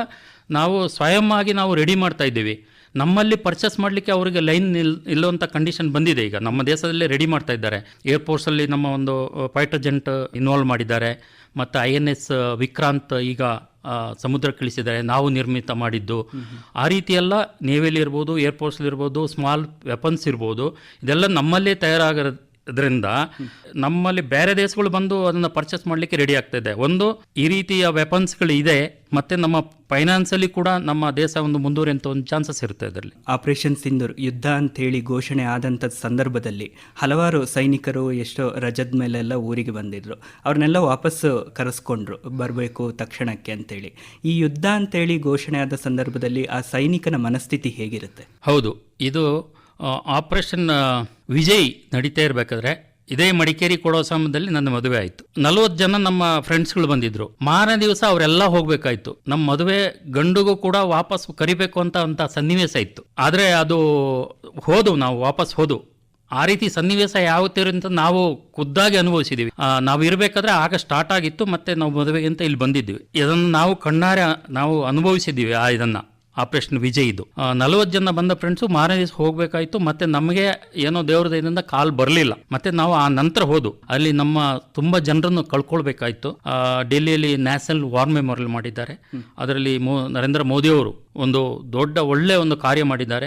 ನಾವು ಸ್ವಯಂ ಆಗಿ ನಾವು ರೆಡಿ ಮಾಡ್ತಾ ಇದ್ದೀವಿ. ನಮ್ಮಲ್ಲಿ ಪರ್ಚೇಸ್ ಮಾಡಲಿಕ್ಕೆ ಅವರಿಗೆ ಲೈನ್ ನಿಲ್ ಇಲ್ಲುವಂಥ ಕಂಡೀಷನ್ ಬಂದಿದೆ ಈಗ. ನಮ್ಮ ದೇಶದಲ್ಲೇ ರೆಡಿ ಮಾಡ್ತಾ ಇದ್ದಾರೆ. ಏರ್ಫೋರ್ಸಲ್ಲಿ ನಮ್ಮ ಒಂದು ಫೈಟರ್ಜೆಂಟ್ ಇನ್ವಾಲ್ವ್ ಮಾಡಿದ್ದಾರೆ. ಮತ್ತು ಐ ಎನ್ ಎಸ್ ವಿಕ್ರಾಂತ್ ಈಗ ಸಮುದ್ರ ಸಮುದ್ರಕ್ಕೆ ಇಳಿಸಿದ್ದಾರೆ ನಾವು ನಿರ್ಮಿತ ಮಾಡಿದ್ದು. ಆ ರೀತಿಯೆಲ್ಲ ನೇವಿಲಿ ನೇವಿಯಲ್ಲಿ ಇರ್ಬೋದು ಏರ್ಫೋರ್ಸಲ್ಲಿ ಇರ್ಬೋದು ಸ್ಮಾಲ್ ವೆಪನ್ಸ್ ಇರ್ಬೋದು. ಇದೆಲ್ಲ ನಮ್ಮಲ್ಲೇ ತಯಾರಾಗೋದ್ರಿಂದ ನಮ್ಮಲ್ಲಿ ಬೇರೆ ದೇಶಗಳು ಬಂದು ಅದನ್ನು ಪರ್ಚೇಸ್ ಮಾಡಲಿಕ್ಕೆ ರೆಡಿ ಆಗ್ತಾ ಇದೆ ಒಂದು ಈ ರೀತಿಯ ವೆಪನ್ಸ್ಗಳು ಇದೆ ಮತ್ತೆ ನಮ್ಮ ಫೈನಾನ್ಸಲ್ಲಿ ಕೂಡ ನಮ್ಮ ದೇಶ ಒಂದು ಮುಂದುವರಿಯಂತ ಒಂದು ಚಾನ್ಸಸ್ ಇರುತ್ತೆ ಅದರಲ್ಲಿ ಆಪರೇಷನ್ ಸಿಂಧೂರ್ ಯುದ್ಧ ಅಂತೇಳಿ ಘೋಷಣೆ ಆದಂಥ ಸಂದರ್ಭದಲ್ಲಿ ಹಲವಾರು ಸೈನಿಕರು ಎಷ್ಟೋ ರಜದ ಮೇಲೆಲ್ಲ ಊರಿಗೆ ಬಂದಿದ್ರು. ಅವ್ರನ್ನೆಲ್ಲ ವಾಪಸ್ಸು ಕರೆಸ್ಕೊಂಡ್ರು ಬರಬೇಕು ತಕ್ಷಣಕ್ಕೆ ಅಂತೇಳಿ. ಈ ಯುದ್ಧ ಅಂತೇಳಿ ಘೋಷಣೆ ಆದ ಸಂದರ್ಭದಲ್ಲಿ ಆ ಸೈನಿಕನ ಮನಸ್ಥಿತಿ ಹೇಗಿರುತ್ತೆ? ಹೌದು ಇದು ಆಪರೇಷನ್ ವಿಜಯ್ ನಡೀತಾ ಇರಬೇಕಾದ್ರೆ ಇದೇ ಮಡಿಕೇರಿ ಕೊಡೋ ಸಮಯದಲ್ಲಿ ನನ್ನ ಮದುವೆ ಆಯಿತು. ನಲವತ್ತು ಜನ ನಮ್ಮ ಫ್ರೆಂಡ್ಸ್ಗಳು ಬಂದಿದ್ರು. ಮಾರನೇ ದಿವಸ ಅವರೆಲ್ಲ ಹೋಗಬೇಕಾಯ್ತು. ನಮ್ಮ ಮದುವೆ ಗಂಡುಗೂ ಕೂಡ ವಾಪಸ್ ಕರಿಬೇಕು ಅಂತ ಅಂತ ಸನ್ನಿವೇಶ ಇತ್ತು. ಆದರೆ ಅದು ಹೋದು, ನಾವು ವಾಪಸ್ ಹೋದು. ಆ ರೀತಿ ಸನ್ನಿವೇಶ ಯಾವತ್ತಿರೋ ಅಂತ ನಾವು ಖುದ್ದಾಗಿ ಅನುಭವಿಸಿದ್ದೀವಿ ನಾವು ಇರಬೇಕಾದ್ರೆ ಆಗ ಸ್ಟಾರ್ಟ್ ಆಗಿತ್ತು, ಮತ್ತೆ ನಾವು ಮದುವೆಗೆ ಅಂತ ಇಲ್ಲಿ ಬಂದಿದ್ವಿ. ಇದನ್ನು ನಾವು ಕಣ್ಣಾರೆ ನಾವು ಅನುಭವಿಸಿದ್ದೀವಿ, ಆ ಇದನ್ನ. ಆಪರೇಷನ್ ವಿಜಯ್ ಇದು. ನಲವತ್ತು ಜನ ಬಂದ ಫ್ರೆಂಡ್ಸು ಮಾರನೇ ದಿವಸ ಹೋಗ್ಬೇಕಾಯ್ತು ಮತ್ತೆ ನಮಗೆ ಏನೋ ದೇವ್ರ ದಯದಿಂದ ಕಾಲ್ ಬರಲಿಲ್ಲ. ಮತ್ತೆ ನಾವು ಆ ನಂತರ ಹೋದು. ಅಲ್ಲಿ ನಮ್ಮ ತುಂಬಾ ಜನರನ್ನು ಕಳ್ಕೊಳ್ಬೇಕಾಯ್ತು. ಡೆಲ್ಲಿಯಲ್ಲಿ ನ್ಯಾಷನಲ್ ವಾರ್ ಮೆಮೋರಿಯಲ್ ಮಾಡಿದ್ದಾರೆ. ಅದರಲ್ಲಿ ನರೇಂದ್ರ ಮೋದಿ ಅವರು ಒಂದು ದೊಡ್ಡ ಒಳ್ಳೆ ಒಂದು ಕಾರ್ಯ ಮಾಡಿದ್ದಾರೆ.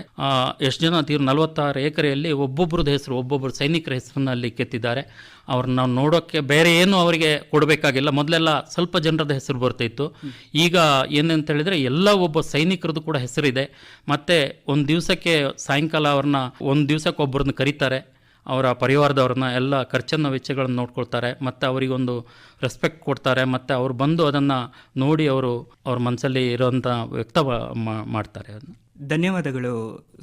ಎಷ್ಟು ಜನ ತೀರು ನಲವತ್ತಾರು ಎಕರೆಯಲ್ಲಿ ಒಬ್ಬೊಬ್ಬರದ ಹೆಸರು ಒಬ್ಬೊಬ್ಬರು ಸೈನಿಕರ ಹೆಸರನ್ನ ಅಲ್ಲಿ ಕೆತ್ತಿದ್ದಾರೆ. ಅವ್ರನ್ನ ನಾವು ನೋಡೋಕ್ಕೆ ಬೇರೆ ಏನು ಅವರಿಗೆ ಕೊಡಬೇಕಾಗಿಲ್ಲ. ಮೊದಲೆಲ್ಲ ಸ್ವಲ್ಪ ಜನರದ ಹೆಸರು ಬರ್ತಿತ್ತು ಈಗ ಏನಂತ ಹೇಳಿದರೆ ಎಲ್ಲ ಒಬ್ಬ ಸೈನಿಕರದ್ದು ಕೂಡ ಹೆಸರಿದೆ. ಮತ್ತು ಒಂದು ದಿವಸಕ್ಕೆ ಸಾಯಂಕಾಲ ಅವ್ರನ್ನ ಒಂದು ದಿವಸಕ್ಕೆ ಒಬ್ಬರನ್ನ ಕರೀತಾರೆ. ಅವರ ಪರಿವಾರದವ್ರನ್ನ ಎಲ್ಲ ಖರ್ಚನ್ನು ವೆಚ್ಚಗಳನ್ನು ನೋಡ್ಕೊಳ್ತಾರೆ ಮತ್ತು ಅವರಿಗೊಂದು ರೆಸ್ಪೆಕ್ಟ್ ಕೊಡ್ತಾರೆ ಮತ್ತು ಅವ್ರು ಬಂದು ಅದನ್ನು ನೋಡಿ ಅವರು ಅವ್ರ ಮನಸ್ಸಲ್ಲಿ ಇರೋಂಥ ವ್ಯಕ್ತ ಮಾಡ್ತಾರೆ ಅದನ್ನು. ಧನ್ಯವಾದಗಳು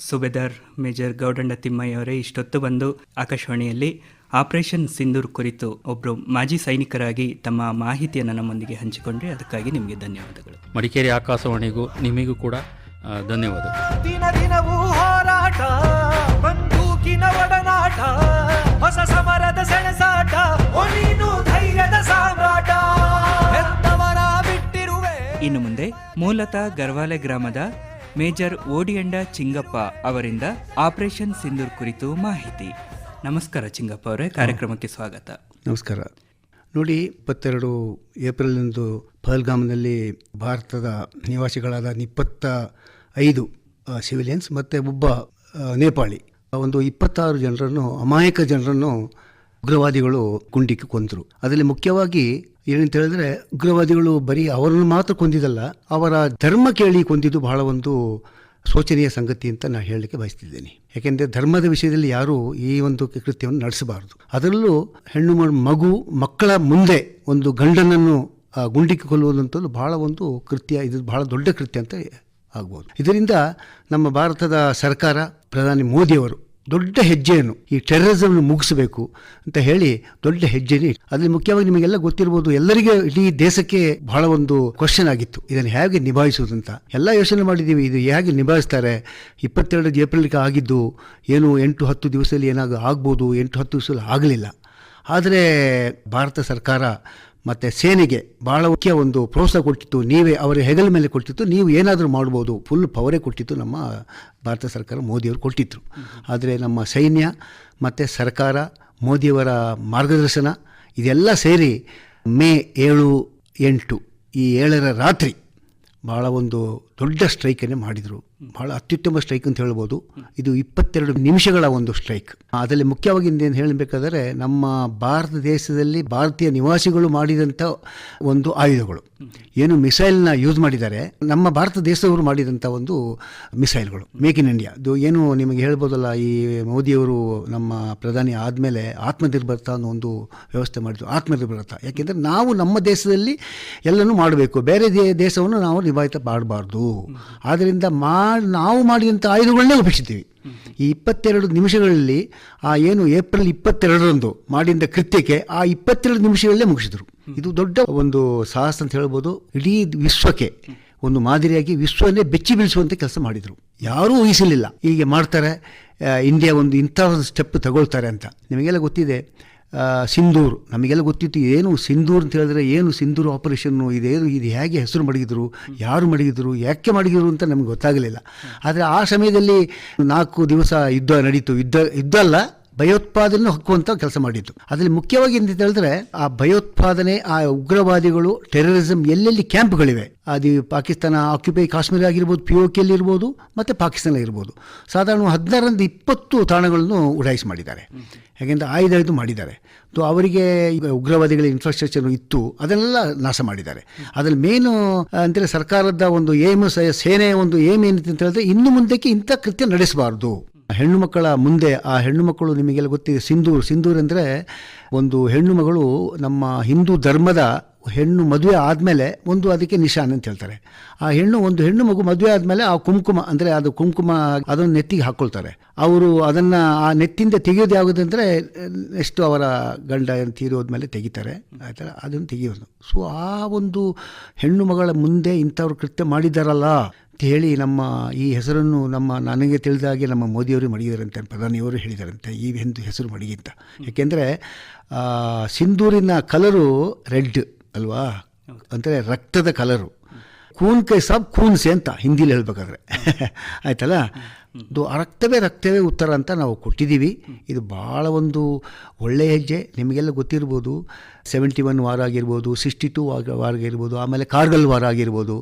ಸುಬೇದಾರ್ ಮೇಜರ್ ಗೌಡಂಡ ತಿಮ್ಮಯ್ಯ ಅವರೇ ಇಷ್ಟೊತ್ತು ಬಂದು ಆಕಾಶವಾಣಿಯಲ್ಲಿ ಆಪರೇಷನ್ ಸಿಂಧೂರ್ ಕುರಿತು ಒಬ್ಬರು ಮಾಜಿ ಸೈನಿಕರಾಗಿ ತಮ್ಮ ಮಾಹಿತಿಯನ್ನು ನಮ್ಮೊಂದಿಗೆ ಹಂಚಿಕೊಂಡ್ರೆ ಅದಕ್ಕಾಗಿ ನಿಮಗೆ ಧನ್ಯವಾದಗಳು. ಮಡಿಕೇರಿ ಆಕಾಶವಾಣಿಗೂ ನಿಮಗೂ ಕೂಡ ಧನ್ಯವಾದಗಳು. ದಿನ ದಿನವೂ ಹೋರಾಟ ಹೊಸ ಸಮರದ ಸೆಣಸಾಟ ಓ ನೀನು ಧೈರ್ಯದ ಸಾಮ್ರಾಟ. ಎಂತವರ ಬಿಟ್ಟಿರುವೆ. ಇನ್ನು ಮುಂದೆ ಮೂಲತಃ ಗರ್ವಾಲೆ ಗ್ರಾಮದ ಮೇಜರ್ ಓಡಿಯಂಡ ಚಿಂಗಪ್ಪ ಅವರಿಂದ ಆಪರೇಷನ್ ಸಿಂಧೂರ್ ಕುರಿತು ಮಾಹಿತಿ. ನಮಸ್ಕಾರ ಚಿಂಗಪ್ಪ ಅವರೇ ಕಾರ್ಯಕ್ರಮಕ್ಕೆ ಸ್ವಾಗತ. ನಮಸ್ಕಾರ. ನೋಡಿ ಇಪ್ಪತ್ತೆರಡು ಏಪ್ರಿಲ್ನಿಂದು ಪಹಲ್ಗಾಮ್ನಲ್ಲಿ ಭಾರತದ ನಿವಾಸಿಗಳಾದ ಇಪ್ಪತ್ತ ಐದು ಸಿವಿಲಿಯನ್ಸ್ ಮತ್ತು ಒಬ್ಬ ನೇಪಾಳಿ. ಒಂದು ಇಪ್ಪತ್ತಾರು ಜನರನ್ನು, ಅಮಾಯಕ ಜನರನ್ನು ಉಗ್ರವಾದಿಗಳು ಗುಂಡಿಕ್ಕಿ ಕೊಂದರು. ಅದರಲ್ಲಿ ಮುಖ್ಯವಾಗಿ ಏನಂತ ಹೇಳಿದ್ರೆ, ಉಗ್ರವಾದಿಗಳು ಬರೀ ಅವರನ್ನು ಮಾತ್ರ ಕೊಂದಿದ್ದಲ್ಲ, ಅವರ ಧರ್ಮ ಕೇಳಿ ಕೊಂದಿದ್ದು ಬಹಳ ಒಂದು ಶೋಚನೀಯ ಸಂಗತಿ ಅಂತ ನಾನು ಹೇಳಲಿಕ್ಕೆ ಬಯಸ್ತಿದ್ದೇನೆ. ಯಾಕೆಂದರೆ ಧರ್ಮದ ವಿಷಯದಲ್ಲಿ ಯಾರೂ ಈ ಒಂದು ಕೃತ್ಯವನ್ನು ನಡೆಸಬಾರದು. ಅದರಲ್ಲೂ ಹೆಣ್ಣು ಮಗು, ಮಕ್ಕಳ ಮುಂದೆ ಒಂದು ಗಂಡನನ್ನು ಗುಂಡಿಕ್ಕಿ ಕೊಲ್ಲುವುದಂಥದ್ದು ಬಹಳ ಒಂದು ಕೃತ್ಯ, ಇದು ಬಹಳ ದೊಡ್ಡ ಕೃತ್ಯ ಅಂತ ಆಗ್ಬೋದು. ಇದರಿಂದ ನಮ್ಮ ಭಾರತದ ಸರ್ಕಾರ, ಪ್ರಧಾನಿ ಮೋದಿಯವರು ದೊಡ್ಡ ಹೆಜ್ಜೆಯನ್ನು, ಈ ಟೆರರಿಸಮ್ ಮುಗಿಸಬೇಕು ಅಂತ ಹೇಳಿ ದೊಡ್ಡ ಹೆಜ್ಜೆನೇ ಅದರಲ್ಲಿ ಮುಖ್ಯವಾಗಿ ನಿಮಗೆಲ್ಲ ಗೊತ್ತಿರ್ಬೋದು, ಎಲ್ಲರಿಗೆ ಇಡೀ ದೇಶಕ್ಕೆ ಬಹಳ ಒಂದು ಕ್ವಶನ್ ಆಗಿತ್ತು. ಇದನ್ನು ಹೇಗೆ ನಿಭಾಯಿಸುವುದಂತ ಎಲ್ಲ ಯೋಚನೆ ಮಾಡಿದ್ದೀವಿ, ಇದು ಹೇಗೆ ನಿಭಾಯಿಸ್ತಾರೆ? ಇಪ್ಪತ್ತೆರಡು ಏಪ್ರಿಲ್ಗೆ ಆಗಿದ್ದು ಏನು ಎಂಟು ಹತ್ತು ದಿವಸದಲ್ಲಿ ಏನಾಗ ಆಗ್ಬೋದು, ಎಂಟು ಹತ್ತು ದಿವಸದಲ್ಲಿ ಆಗಲಿಲ್ಲ. ಆದರೆ ಭಾರತ ಸರ್ಕಾರ ಮತ್ತು ಸೇನೆಗೆ ಭಾಳ ಮುಖ್ಯ ಒಂದು ಪ್ರೋತ್ಸಾಹ ಕೊಟ್ಟಿತ್ತು ನೀವೇ ಅವರ ಹೆಗಲ ಮೇಲೆ ಕೊಟ್ಟಿತ್ತು ನೀವು ಏನಾದರೂ ಮಾಡ್ಬೋದು. ಫುಲ್ ಪವರೇ ಕೊಟ್ಟಿತ್ತು ನಮ್ಮ ಭಾರತ ಸರ್ಕಾರ ಮೋದಿಯವರು ಕೊಟ್ಟಿದ್ರು. ಆದರೆ ನಮ್ಮ ಸೈನ್ಯ ಮತ್ತು ಸರ್ಕಾರ, ಮೋದಿಯವರ ಮಾರ್ಗದರ್ಶನ ಇದೆಲ್ಲ ಸೇರಿ ಮೇ ಏಳು ಎಂಟು ಈ ಏಳರ ರಾತ್ರಿ ಭಾಳ ಒಂದು ದೊಡ್ಡ ಸ್ಟ್ರೈಕನ್ನೇ ಮಾಡಿದರು. ಭಾಳ ಅತ್ಯುತ್ತಮ ಸ್ಟ್ರೈಕ್ ಅಂತ ಹೇಳ್ಬೋದು. ಇದು ಇಪ್ಪತ್ತೆರಡು ನಿಮಿಷಗಳ ಒಂದು ಸ್ಟ್ರೈಕ್. ಅದರಲ್ಲಿ ಮುಖ್ಯವಾಗಿ ಏನು ಹೇಳಬೇಕಾದರೆ ನಮ್ಮ ಭಾರತ ದೇಶದಲ್ಲಿ ಭಾರತೀಯ ನಿವಾಸಿಗಳು ಮಾಡಿದಂಥ ಒಂದು ಆಯುಧಗಳು. ಏನು ಮಿಸೈಲ್ನ ಯೂಸ್ ಮಾಡಿದ್ದಾರೆ. ನಮ್ಮ ಭಾರತ ದೇಶದವರು ಮಾಡಿದಂಥ ಒಂದು ಮಿಸೈಲ್ಗಳು. Make in India. ಇದು ಏನು ನಿಮಗೆ ಹೇಳ್ಬೋದಲ್ಲ, ಈ ಮೋದಿಯವರು ನಮ್ಮ ಪ್ರಧಾನಿ ಆದಮೇಲೆ ಆತ್ಮನಿರ್ಭರತ ಅನ್ನೋ ಒಂದು ವ್ಯವಸ್ಥೆ ಮಾಡಿದ್ರು. ಆತ್ಮನಿರ್ಭರತ. ಯಾಕೆಂದರೆ ನಾವು ನಮ್ಮ ದೇಶದಲ್ಲಿ ಎಲ್ಲನೂ ಮಾಡಬೇಕು. ಬೇರೆ ದೇಶವನ್ನು ನಾವು ನಿಭಾಯಿತ ಮಾಡಬಾರ್ದು. ಆದ್ದರಿಂದ ಮಾ ನಾವು ಮಾಡಿದಂಥ ಆಯುಧಗಳನ್ನೇ ಒಪ್ಪಿಸಿದ್ದೀವಿ ಈ ಇಪ್ಪತ್ತೆರಡು ನಿಮಿಷಗಳಲ್ಲಿ ಆ ಏನು ಏಪ್ರಿಲ್ ಇಪ್ಪತ್ತೆರಡರಂದು ಮಾಡಿದ ಕೃತ್ಯಕ್ಕೆ ಆ ಇಪ್ಪತ್ತೆರಡು ನಿಮಿಷಗಳಲ್ಲೇ ಮುಗಿಸಿದರು. ಇದು ದೊಡ್ಡ ಒಂದು ಸಾಹಸ ಅಂತ ಹೇಳ್ಬೋದು. ಇಡೀ ವಿಶ್ವಕ್ಕೆ ಒಂದು ಮಾದರಿಯಾಗಿ ವಿಶ್ವನೇ ಬೆಚ್ಚಿ ಬೀಳಿಸುವಂಥ ಕೆಲಸ ಮಾಡಿದರು. ಯಾರೂ ಊಹಿಸಲಿಲ್ಲ. ಹೀಗೆ ಮಾಡ್ತಾರೆ. ಇಂಡಿಯಾ ಒಂದು ಇಂಥ ಒಂದು ಸ್ಟೆಪ್ ತಗೊಳ್ತಾರೆ ಅಂತ. ನಿಮಗೆಲ್ಲ ಗೊತ್ತಿದೆ. ಸಿಂಧೂರ್. ನಮಗೆಲ್ಲ ಗೊತ್ತಿತ್ತು ಏನು ಸಿಂಧೂರ್ ಅಂತ ಹೇಳಿದ್ರೆ ಏನು ಸಿಂಧೂರ್ ಆಪರೇಷನ್ನು ಇದೇನು ಇದು ಹೇಗೆ ಹೆಸರು ಮಡಗಿದ್ರು, ಯಾರು ಮಡಗಿದ್ರು, ಯಾಕೆ ಮಡಗಿದ್ರು ಅಂತ ನಮ್ಗೆ ಗೊತ್ತಾಗಲಿಲ್ಲ. ಆದರೆ ಆ ಸಮಯದಲ್ಲಿ ನಾಲ್ಕು ದಿವಸ ಯುದ್ಧ ನಡೀತು. ಯುದ್ಧ ಯುದ್ಧ ಅಲ್ಲ ಭಯೋತ್ಪಾದನೆ ಹಕ್ಕುವಂತ ಕೆಲಸ ಮಾಡಿತ್ತು ಅದರಲ್ಲಿ ಮುಖ್ಯವಾಗಿ ಅಂತ ಹೇಳಿದ್ರೆ, ಆ ಭಯೋತ್ಪಾದನೆ, ಆ ಉಗ್ರವಾದಿಗಳು ಟೆರರಿಸಂ ಎಲ್ಲೆಲ್ಲಿ ಕ್ಯಾಂಪ್ಗಳಿವೆ. ಅದು ಪಾಕಿಸ್ತಾನ ಆಕ್ಯುಪೈ ಕಾಶ್ಮೀರ ಆಗಿರ್ಬೋದು ಪಿ ಒ ಕೆಲ್ಲಿ ಇರ್ಬೋದು, ಮತ್ತು ಪಾಕಿಸ್ತಾನ ಇರ್ಬೋದು ಸಾಧಾರಣ ಹದಿನಾರರಿಂದ ಇಪ್ಪತ್ತು ತಾಣಗಳನ್ನು ಉಡಾಯಿಸಿ ಮಾಡಿದ್ದಾರೆ. ಯಾಕೆಂದರೆ ಆಯುಧ ಇದು ಮಾಡಿದ್ದಾರೆ. ಸೊ ಅವರಿಗೆ ಉಗ್ರವಾದಿಗಳ ಇನ್ಫ್ರಾಸ್ಟ್ರಕ್ಚರ್ ಇತ್ತು, ಅದನ್ನೆಲ್ಲ ನಾಶ ಮಾಡಿದ್ದಾರೆ. ಅದರಲ್ಲಿ ಮೇನು ಅಂತೇಳಿ ಸರ್ಕಾರದ ಒಂದು ಏಮ್ ಸೇನೆಯ ಒಂದು ಏಮ್ ಏನಿತ್ತು ಅಂತ ಹೇಳಿದ್ರೆ, ಇನ್ನು ಮುಂದಕ್ಕೆ ಇಂಥ ಕೃತ್ಯ ನಡೆಸಬಾರ್ದು. ಹೆಣ್ಣು ಮಕ್ಕಳ ಮುಂದೆ ಆ ಹೆಣ್ಣು ಮಕ್ಕಳು ನಿಮಗೆಲ್ಲ ಗೊತ್ತಿದೆ. ಸಿಂಧೂರ್. ಸಿಂಧೂರ್ ಅಂದರೆ ಒಂದು ಹೆಣ್ಣು ಮಗಳು ನಮ್ಮ ಹಿಂದೂ ಧರ್ಮದ ಹೆಣ್ಣು ಮದುವೆ ಆದಮೇಲೆ ಒಂದು ಅದಕ್ಕೆ ನಿಶಾನ್ ಅಂತ ಹೇಳ್ತಾರೆ. ಆ ಹೆಣ್ಣು ಒಂದು ಹೆಣ್ಣು ಮಗು ಮದುವೆ ಆದಮೇಲೆ ಆ ಕುಂಕುಮ ಅಂದರೆ ಅದು ಕುಂಕುಮ ಅದನ್ನು ನೆತ್ತಿಗೆ ಹಾಕ್ಕೊಳ್ತಾರೆ ಅವರು ಅದನ್ನು ಆ ನೆತ್ತಿಂದ ತೆಗೆಯೋದು ಯಾವುದು ಅಂದರೆ ಎಷ್ಟು ಅವರ ಗಂಡ ತೀರೋದ್ಮೇಲೆ ತೆಗಿತಾರೆ. ಆಯ್ತಾ ಅದನ್ನು ತೆಗೆಯೋದು. ಸೊ ಆ ಒಂದು ಹೆಣ್ಣು ಮಗಳ ಮುಂದೆ ಇಂಥವ್ರು ಕೃತ್ಯ ಮಾಡಿದ್ದಾರಲ್ಲ ಅಂತ ಹೇಳಿ ನಮ್ಮ ಈ ಹೆಸರನ್ನು ನಮ್ಮ ನನಗೆ ತಿಳಿದ ಹಾಗೆ ನಮ್ಮ ಮೋದಿಯವರು ಮಡಗಿದಾರಂತೆ, ಪ್ರಧಾನಿಯವರು ಹೇಳಿದಾರಂತೆ, ಈ ಹಿಂದು ಹೆಸರು ಮಡಗಿದ್ದ ಯಾಕೆಂದರೆ ಸಿಂಧೂರಿನ ಕಲರು ರೆಡ್ ಅಲ್ವಾ? ಅಂದರೆ ರಕ್ತದ ಕಲರು. ಕೂನ್ ಕೈ ಸಾಬ್ ಕೂನ್ಸೆ ಅಂತ ಹಿಂದಿಲಿ ಹೇಳ್ಬೇಕಾದ್ರೆ. ಆಯ್ತಲ್ಲ? ಇದು ರಕ್ತವೇ ರಕ್ತವೇ ಉತ್ತರ ಅಂತ ನಾವು ಕೊಟ್ಟಿದ್ದೀವಿ. ಇದು ಭಾಳ ಒಂದು ಒಳ್ಳೆಯ ಹೆಜ್ಜೆ. ನಿಮಗೆಲ್ಲ ಗೊತ್ತಿರ್ಬೋದು. ಸೆವೆಂಟಿ ಒನ್ ವಾರ ಆಗಿರ್ಬೋದು ಸಿಕ್ಸ್ಟಿ ಟೂ ವಾರ ಆಗಿರ್ಬೋದು, ಆಮೇಲೆ ಕಾರ್ಗಲ್ ವಾರ ಆಗಿರ್ಬೋದು.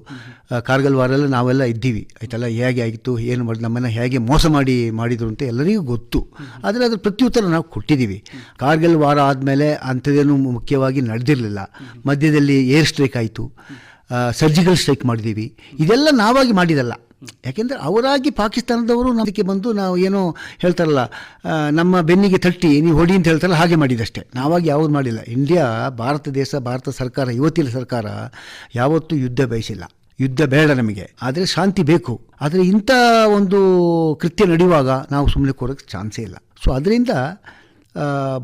ಕಾರ್ಗಲ್ ವಾರಲ್ಲಿ ನಾವೆಲ್ಲ ಇದ್ದೀವಿ. ಆಯ್ತಲ್ಲ? ಹೇಗೆ ಆಗಿತ್ತು ಏನು ಮಾಡಿ, ನಮ್ಮನ್ನು ಹೇಗೆ ಮೋಸ ಮಾಡಿ, ಮಾಡಿದರು ಅಂತ ಎಲ್ಲರಿಗೂ ಗೊತ್ತು. ಆದರೆ ಅದ್ರ ಪ್ರತ್ಯುತ್ತರ ನಾವು ಕೊಟ್ಟಿದ್ದೀವಿ. ಕಾರ್ಗಲ್ ವಾರ ಆದಮೇಲೆ ಅಂಥದ್ದೇನು ಮುಖ್ಯವಾಗಿ ನಡೆದಿರಲಿಲ್ಲ. ಮಧ್ಯದಲ್ಲಿ ಏರ್ ಸ್ಟ್ರೈಕ್ ಆಯಿತು. ಸರ್ಜಿಕಲ್ ಸ್ಟ್ರೈಕ್ ಮಾಡಿದ್ದೀವಿ. ಇದೆಲ್ಲ ನಾವಾಗಿ ಮಾಡಿದಲ್ಲ. ಯಾಕೆಂದರೆ ಅವರಾಗಿ ಪಾಕಿಸ್ತಾನದವರು ನಮಗೆ ಬಂದು ನಾವು ಏನೋ ಹೇಳ್ತಾರಲ್ಲ ನಮ್ಮ ಬೆನ್ನಿಗೆ ತಟ್ಟಿ, ನೀವು ಹೊಡಿ ಅಂತ ಹೇಳ್ತಾರಲ್ಲ, ಹಾಗೆ ಮಾಡಿದಷ್ಟೇ ನಾವಾಗಿ ಯಾವುದು ಮಾಡಿಲ್ಲ. ಇಂಡಿಯಾ, ಭಾರತ ದೇಶ, ಭಾರತ ಸರ್ಕಾರ ಇವತ್ತಿನ ಸರ್ಕಾರ ಯಾವತ್ತೂ ಯುದ್ಧ ಬಯಸಿಲ್ಲ. ಯುದ್ಧ ಬೇಡ ನಮಗೆ. ಆದರೆ ಶಾಂತಿ ಬೇಕು. ಆದರೆ ಇಂಥ ಒಂದು ಕೃತ್ಯ ನಡೆಯುವಾಗ ನಾವು ಸುಮ್ಮನೆ ಕೂರೋಕ್ಕೆ ಚಾನ್ಸೇ ಇಲ್ಲ. ಸೊ ಅದರಿಂದ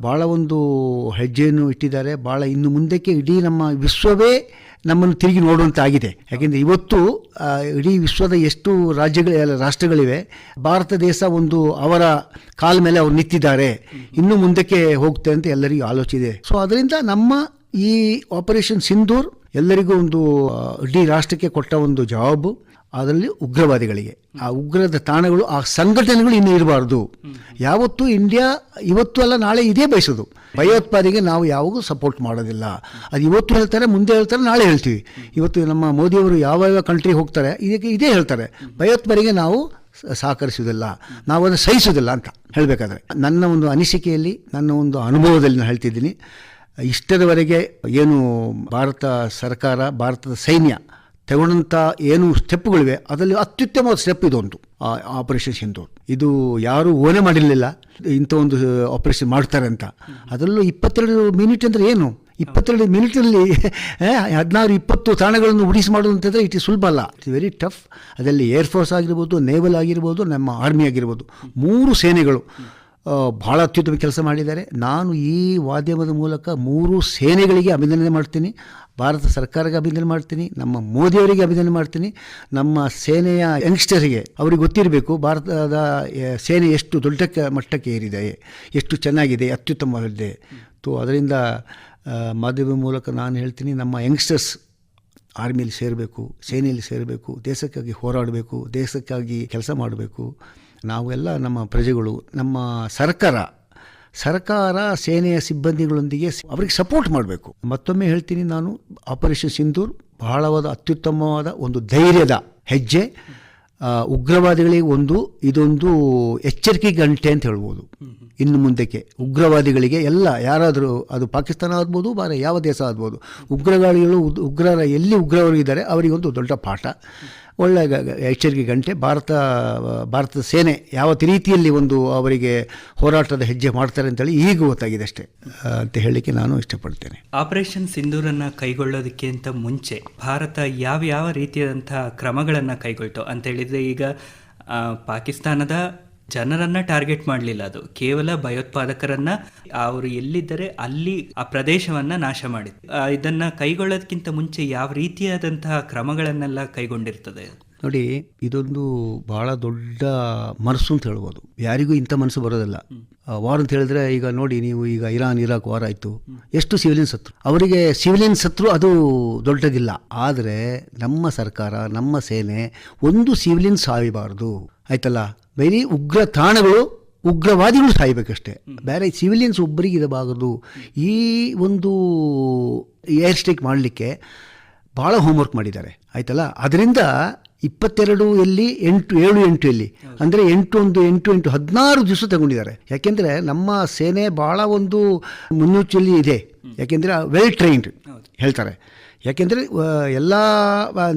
ಭಾಳ ಒಂದು ಹೆಜ್ಜೆಯನ್ನು ಇಟ್ಟಿದ್ದಾರೆ. ಭಾಳ ಇನ್ನು ಮುಂದಕ್ಕೆ ಇಡೀ ನಮ್ಮ ವಿಶ್ವವೇ ನಮ್ಮನ್ನು ತಿರುಗಿ ನೋಡುವಂತಾಗಿದೆ. ಯಾಕೆಂದರೆ ಇವತ್ತು ಇಡೀ ವಿಶ್ವದ ಎಷ್ಟು ರಾಜ್ಯಗಳ, ರಾಷ್ಟ್ರಗಳಿವೆ. ಭಾರತ ದೇಶ ಒಂದು ಅವರ ಕಾಲ ಮೇಲೆ ಅವ್ರು ನಿಂತಿದ್ದಾರೆ. ಇನ್ನು ಮುಂದಕ್ಕೆ ಹೋಗ್ತೇವೆ ಅಂತ ಎಲ್ಲರಿಗೂ ಆಲೋಚಿದೆ ಸೊ ಅದರಿಂದ ನಮ್ಮ ಈ ಆಪರೇಷನ್ ಸಿಂಧೂರ್ ಎಲ್ಲರಿಗೂ ಒಂದು ಇಡೀ ರಾಷ್ಟ್ರಕ್ಕೆ ಕೊಟ್ಟ ಒಂದು ಜವಾಬು ಅದರಲ್ಲಿ ಉಗ್ರವಾದಿಗಳಿಗೆ. ಆ ಉಗ್ರದ ತಾಣಗಳು, ಆ ಸಂಘಟನೆಗಳು ಇನ್ನೂ ಇರಬಾರ್ದು. ಯಾವತ್ತೂ ಇಂಡಿಯಾ ಇವತ್ತು ಅಲ್ಲ, ನಾಳೆ ಇದೇ ಬಯಸೋದು. ಭಯೋತ್ಪಾದಿಗೆ ನಾವು ಯಾವಾಗೂ ಸಪೋರ್ಟ್ ಮಾಡೋದಿಲ್ಲ. ಅದು ಇವತ್ತು ಹೇಳ್ತಾರೆ, ಮುಂದೆ ಹೇಳ್ತಾರೆ, ನಾಳೆ ಹೇಳ್ತೀವಿ. ಇವತ್ತು ನಮ್ಮ ಮೋದಿಯವರು ಯಾವ ಯಾವ ಕಂಟ್ರಿಗೆ ಹೋಗ್ತಾರೆ, ಇದಕ್ಕೆ ಇದೇ ಹೇಳ್ತಾರೆ. ಭಯೋತ್ಪಾದಿಗೆ ನಾವು ಸಹಕರಿಸುವುದಿಲ್ಲ. ನಾವು ಅದನ್ನು ಸಹಿಸುವುದಿಲ್ಲ ಅಂತ ಹೇಳಬೇಕಾದ್ರೆ. ನನ್ನ ಒಂದು ಅನಿಸಿಕೆಯಲ್ಲಿ, ನನ್ನ ಒಂದು ಅನುಭವದಲ್ಲಿ ನಾನು ಹೇಳ್ತಿದ್ದೀನಿ. ಇಷ್ಟರವರೆಗೆ ಏನು ಭಾರತ ಸರ್ಕಾರ, ಭಾರತದ ಸೈನ್ಯ ತಗೊಂಡಂಥ ಏನು ಸ್ಟೆಪ್ಗಳಿವೆ, ಅದರಲ್ಲಿ ಅತ್ಯುತ್ತಮವಾದ ಸ್ಟೆಪ್ ಇದೊಂದು ಆಪರೇಷನ್ ಸಿಂಧೂರ್. ಇದು ಯಾರೂ ಓನೆ ಮಾಡಿರಲಿಲ್ಲ, ಇಂಥ ಒಂದು ಆಪರೇಷನ್ ಮಾಡ್ತಾರೆ ಅಂತ. ಅದರಲ್ಲೂ ಇಪ್ಪತ್ತೆರಡು ಮಿನಿಟ್ ಅಂದರೆ ಏನು? ಇಪ್ಪತ್ತೆರಡು ಮಿನಿಟಲ್ಲಿ ಹದಿನಾರು, ಇಪ್ಪತ್ತು ತಾಣಗಳನ್ನು ಉಡಿಸಿ ಮಾಡೋದು ಇಟ್ ಇಸ್ ಸುಲಭ ಅಲ್ಲ. ಇಟ್ಸ್ ವೆರಿ ಟಫ್ ಅದರಲ್ಲಿ ಏರ್ಫೋರ್ಸ್ ಆಗಿರ್ಬೋದು ನೇವಲ್ ಆಗಿರ್ಬೋದು, ನಮ್ಮ ಆರ್ಮಿ ಆಗಿರ್ಬೋದು, ಮೂರು ಸೇನೆಗಳು ಭಾಳ ಅತ್ಯುತ್ತಮ ಕೆಲಸ ಮಾಡಿದ್ದಾರೆ. ನಾನು ಈ ಮಾಧ್ಯಮದ ಮೂಲಕ ಮೂರು ಸೇನೆಗಳಿಗೆ ಅಭಿನಂದನೆ ಮಾಡ್ತೀನಿ. ಭಾರತ ಸರ್ಕಾರಕ್ಕೆ ಅಭಿನಂದನೆ ಮಾಡ್ತೀನಿ, ನಮ್ಮ ಮೋದಿಯವರಿಗೆ ಅಭಿನಂದನೆ ಮಾಡ್ತೀನಿ, ನಮ್ಮ ಸೇನೆಯ ಯಂಗ್ಸ್ಟರ್ಗೆ ಅವ್ರಿಗೆ ಗೊತ್ತಿರಬೇಕು ಭಾರತದ ಸೇನೆ ಎಷ್ಟು ದೊಡ್ಡ ಮಟ್ಟಕ್ಕೆ ಏರಿದೆ, ಎಷ್ಟು ಚೆನ್ನಾಗಿದೆ, ಅತ್ಯುತ್ತಮವಾಗಿದೆ. ಸೊ ಅದರಿಂದ ಮಾಧ್ಯಮ ಮೂಲಕ ನಾನು ಹೇಳ್ತೀನಿ, ನಮ್ಮ ಯಂಗ್ಸ್ಟರ್ಸ್ ಆರ್ಮಿಯಲ್ಲಿ ಸೇರಬೇಕು, ಸೇನೆಯಲ್ಲಿ ಸೇರಬೇಕು, ದೇಶಕ್ಕಾಗಿ ಹೋರಾಡಬೇಕು, ದೇಶಕ್ಕಾಗಿ ಕೆಲಸ ಮಾಡಬೇಕು. ನಾವೆಲ್ಲ ನಮ್ಮ ಪ್ರಜೆಗಳು, ನಮ್ಮ ಸರ್ಕಾರ ಸರ್ಕಾರ, ಸೇನೆಯ ಸಿಬ್ಬಂದಿಗಳೊಂದಿಗೆ ಅವರಿಗೆ ಸಪೋರ್ಟ್ ಮಾಡಬೇಕು. ಮತ್ತೊಮ್ಮೆ ಹೇಳ್ತೀನಿ ನಾನು ಆಪರೇಷನ್ ಸಿಂಧೂರ್ ಬಹಳವಾದ ಅತ್ಯುತ್ತಮವಾದ ಒಂದು ಧೈರ್ಯದ ಹೆಜ್ಜೆ. ಉಗ್ರವಾದಿಗಳಿಗೆ ಒಂದು, ಇದೊಂದು ಎಚ್ಚರಿಕೆ ಗಂಟೆ ಅಂತ ಹೇಳ್ಬೋದು. ಇನ್ನು ಮುಂದಕ್ಕೆ ಉಗ್ರವಾದಿಗಳಿಗೆ ಎಲ್ಲ, ಯಾರಾದರೂ ಅದು ಪಾಕಿಸ್ತಾನ ಆಗ್ಬೋದು, ಬಾರ ಯಾವ ದೇಶ ಆಗ್ಬೋದು. ಉಗ್ರಗಾಳಿಗಳು ಉಗ್ರರ ಎಲ್ಲಿ ಉಗ್ರವರು ಇದ್ದಾರೆ, ಅವರಿಗೊಂದು ದೊಡ್ಡ ಪಾಠ. ಗ- ಎಚ್ಚರಿಕೆ ಗಂಟೆ. ಭಾರತ, ಭಾರತದ ಸೇನೆ ಯಾವ ರೀತಿಯಲ್ಲಿ ಒಂದು ಅವರಿಗೆ ಹೋರಾಟದ ಹೆಜ್ಜೆ ಮಾಡ್ತಾರೆ ಅಂತೇಳಿ ಈಗ ಗೊತ್ತಾಗಿದೆ ಅಷ್ಟೇ ಅಂತ ಹೇಳಲಿಕ್ಕೆ ನಾನು ಇಷ್ಟಪಡ್ತೇನೆ. ಆಪರೇಷನ್ ಸಿಂಧೂರನ್ನು ಕೈಗೊಳ್ಳೋದಕ್ಕಿಂತ ಮುಂಚೆ ಭಾರತ ಯಾವ ಯಾವ ರೀತಿಯಾದಂಥ ಕ್ರಮಗಳನ್ನು ಕೈಗೊಳ್ತು ಅಂತ ಹೇಳಿದರೆ ಈಗ ಪಾಕಿಸ್ತಾನದ ಜನರನ್ನ ಟಾರ್ಗೆಟ್ ಮಾಡಲಿಲ್ಲ ಅದು. ಕೇವಲ ಭಯೋತ್ಪಾದಕರನ್ನ ಅವರು ಎಲ್ಲಿದ್ದರೆ ಅಲ್ಲಿ ಆ ಪ್ರದೇಶವನ್ನ ನಾಶ ಮಾಡಿತ್ತು. ಇದನ್ನ ಕೈಗೊಳ್ಳೋದಕ್ಕಿಂತ ಮುಂಚೆ ಯಾವ ರೀತಿಯಾದಂತಹ ಕ್ರಮಗಳನ್ನೆಲ್ಲ ಕೈಗೊಂಡಿರ್ತದೆ? ನೋಡಿ ಇದೊಂದು ಬಹಳ ದೊಡ್ಡ ಮನಸ್ಸು ಅಂತ ಹೇಳ್ಬೋದು. ಯಾರಿಗೂ ಇಂಥ ಮನಸ್ಸು ಬರೋದಿಲ್ಲ. ವಾರ್ ಅಂತ ಹೇಳಿದ್ರೆ ಈಗ ನೋಡಿ ನೀವು ಈಗ ಇರಾನ್ ಇರಾಕ್ ವಾರ್ ಆಯಿತು. ಎಷ್ಟು ಸಿವಿಲಿಯನ್ ಸತ್ರು? ಅವರಿಗೆ ಸಿವಿಲಿಯನ್ ಸತ್ರು ಅದು ದೊಡ್ಡದಿಲ್ಲ. ಆದರೆ ನಮ್ಮ ಸರ್ಕಾರ ನಮ್ಮ ಸೇನೆ ಒಂದು ಸಿವಿಲಿಯನ್ ಸಾಯಬಾರ್ದು. ಆಯ್ತಲ್ಲ? ಬರೀ ಉಗ್ರ ತಾಣಗಳು ಉಗ್ರವಾದಿಗಳು ಸಾಯಬೇಕಷ್ಟೇ. ಬೇರೆ ಸಿವಿಲಿಯನ್ಸ್ ಒಬ್ಬರಿಗೆ ಇರಬಾರದು ಈ ಒಂದು ಏರ್ ಸ್ಟ್ರೈಕ್ ಮಾಡಲಿಕ್ಕೆ ಭಾಳ ಹೋಮ್ವರ್ಕ್ ಮಾಡಿದ್ದಾರೆ. ಆಯ್ತಲ್ಲ? ಅದರಿಂದ ಇಪ್ಪತ್ತೆರಡು ಎಲ್ಲಿ ಎಂಟು ಏಳು ಎಂಟು ಎಲ್ಲಿ? ಅಂದರೆ ಎಂಟು ಒಂದು ಎಂಟು ಎಂಟು ಹದಿನಾರು ದಿವಸ ತಗೊಂಡಿದ್ದಾರೆ. ಯಾಕೆಂದರೆ ನಮ್ಮ ಸೇನೆ ಭಾಳ ಒಂದು ಮುನ್ನುಚ್ಚಲ್ಲಿ ಇದೆ. ಯಾಕೆಂದರೆ ವೆಲ್ ಟ್ರೈನ್ಡ್ ಹೇಳ್ತಾರೆ. ಯಾಕೆಂದರೆ ಎಲ್ಲ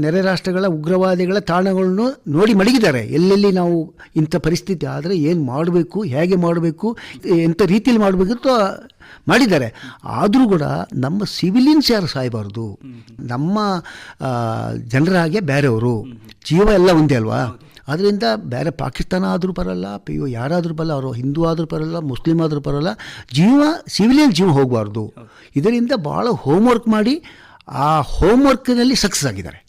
ನೆರೆ ರಾಷ್ಟ್ರಗಳ ಉಗ್ರವಾದಿಗಳ ತಾಣಗಳನ್ನು ನೋಡಿ ಮಡಗಿದ್ದಾರೆ. ಎಲ್ಲೆಲ್ಲಿ ನಾವು ಇಂಥ ಪರಿಸ್ಥಿತಿ ಆದರೆ ಏನು ಮಾಡಬೇಕು ಹೇಗೆ ಮಾಡಬೇಕು ಎಂಥ ರೀತಿಯಲ್ಲಿ ಮಾಡಬೇಕು ಅಂತ ಮಾಡಿದ್ದಾರೆ. ಆದರೂ ಕೂಡ ನಮ್ಮ ಸಿವಿಲಿಯನ್ಸ್ ಯಾರು ಸಾಯಬಾರ್ದು? ನಮ್ಮ ಜನರ ಹಾಗೆ ಬೇರೆಯವರು ಜೀವ ಎಲ್ಲ ಒಂದೇ ಅಲ್ವಾ? ಅದರಿಂದ ಬೇರೆ ಪಾಕಿಸ್ತಾನ ಆದರೂ ಬರಲ್ಲ ಯು ಯಾರಾದರೂ ಬರಲ್ಲ ಅವರು ಹಿಂದೂ ಆದರೂ ಬರಲ್ಲ ಮುಸ್ಲಿಂ ಆದರೂ ಬರಲ್ಲ ಜೀವ ಸಿವಿಲಿಯನ್ ಜೀವ ಹೋಗಬಾರ್ದು. ಇದರಿಂದ ಭಾಳ ಹೋಮ್ವರ್ಕ್ ಮಾಡಿ ಆ ಹೋಮ್ವರ್ಕ್ನಲ್ಲಿ ಸಕ್ಸಸ್ ಆಗಿದ್ದಾರೆ.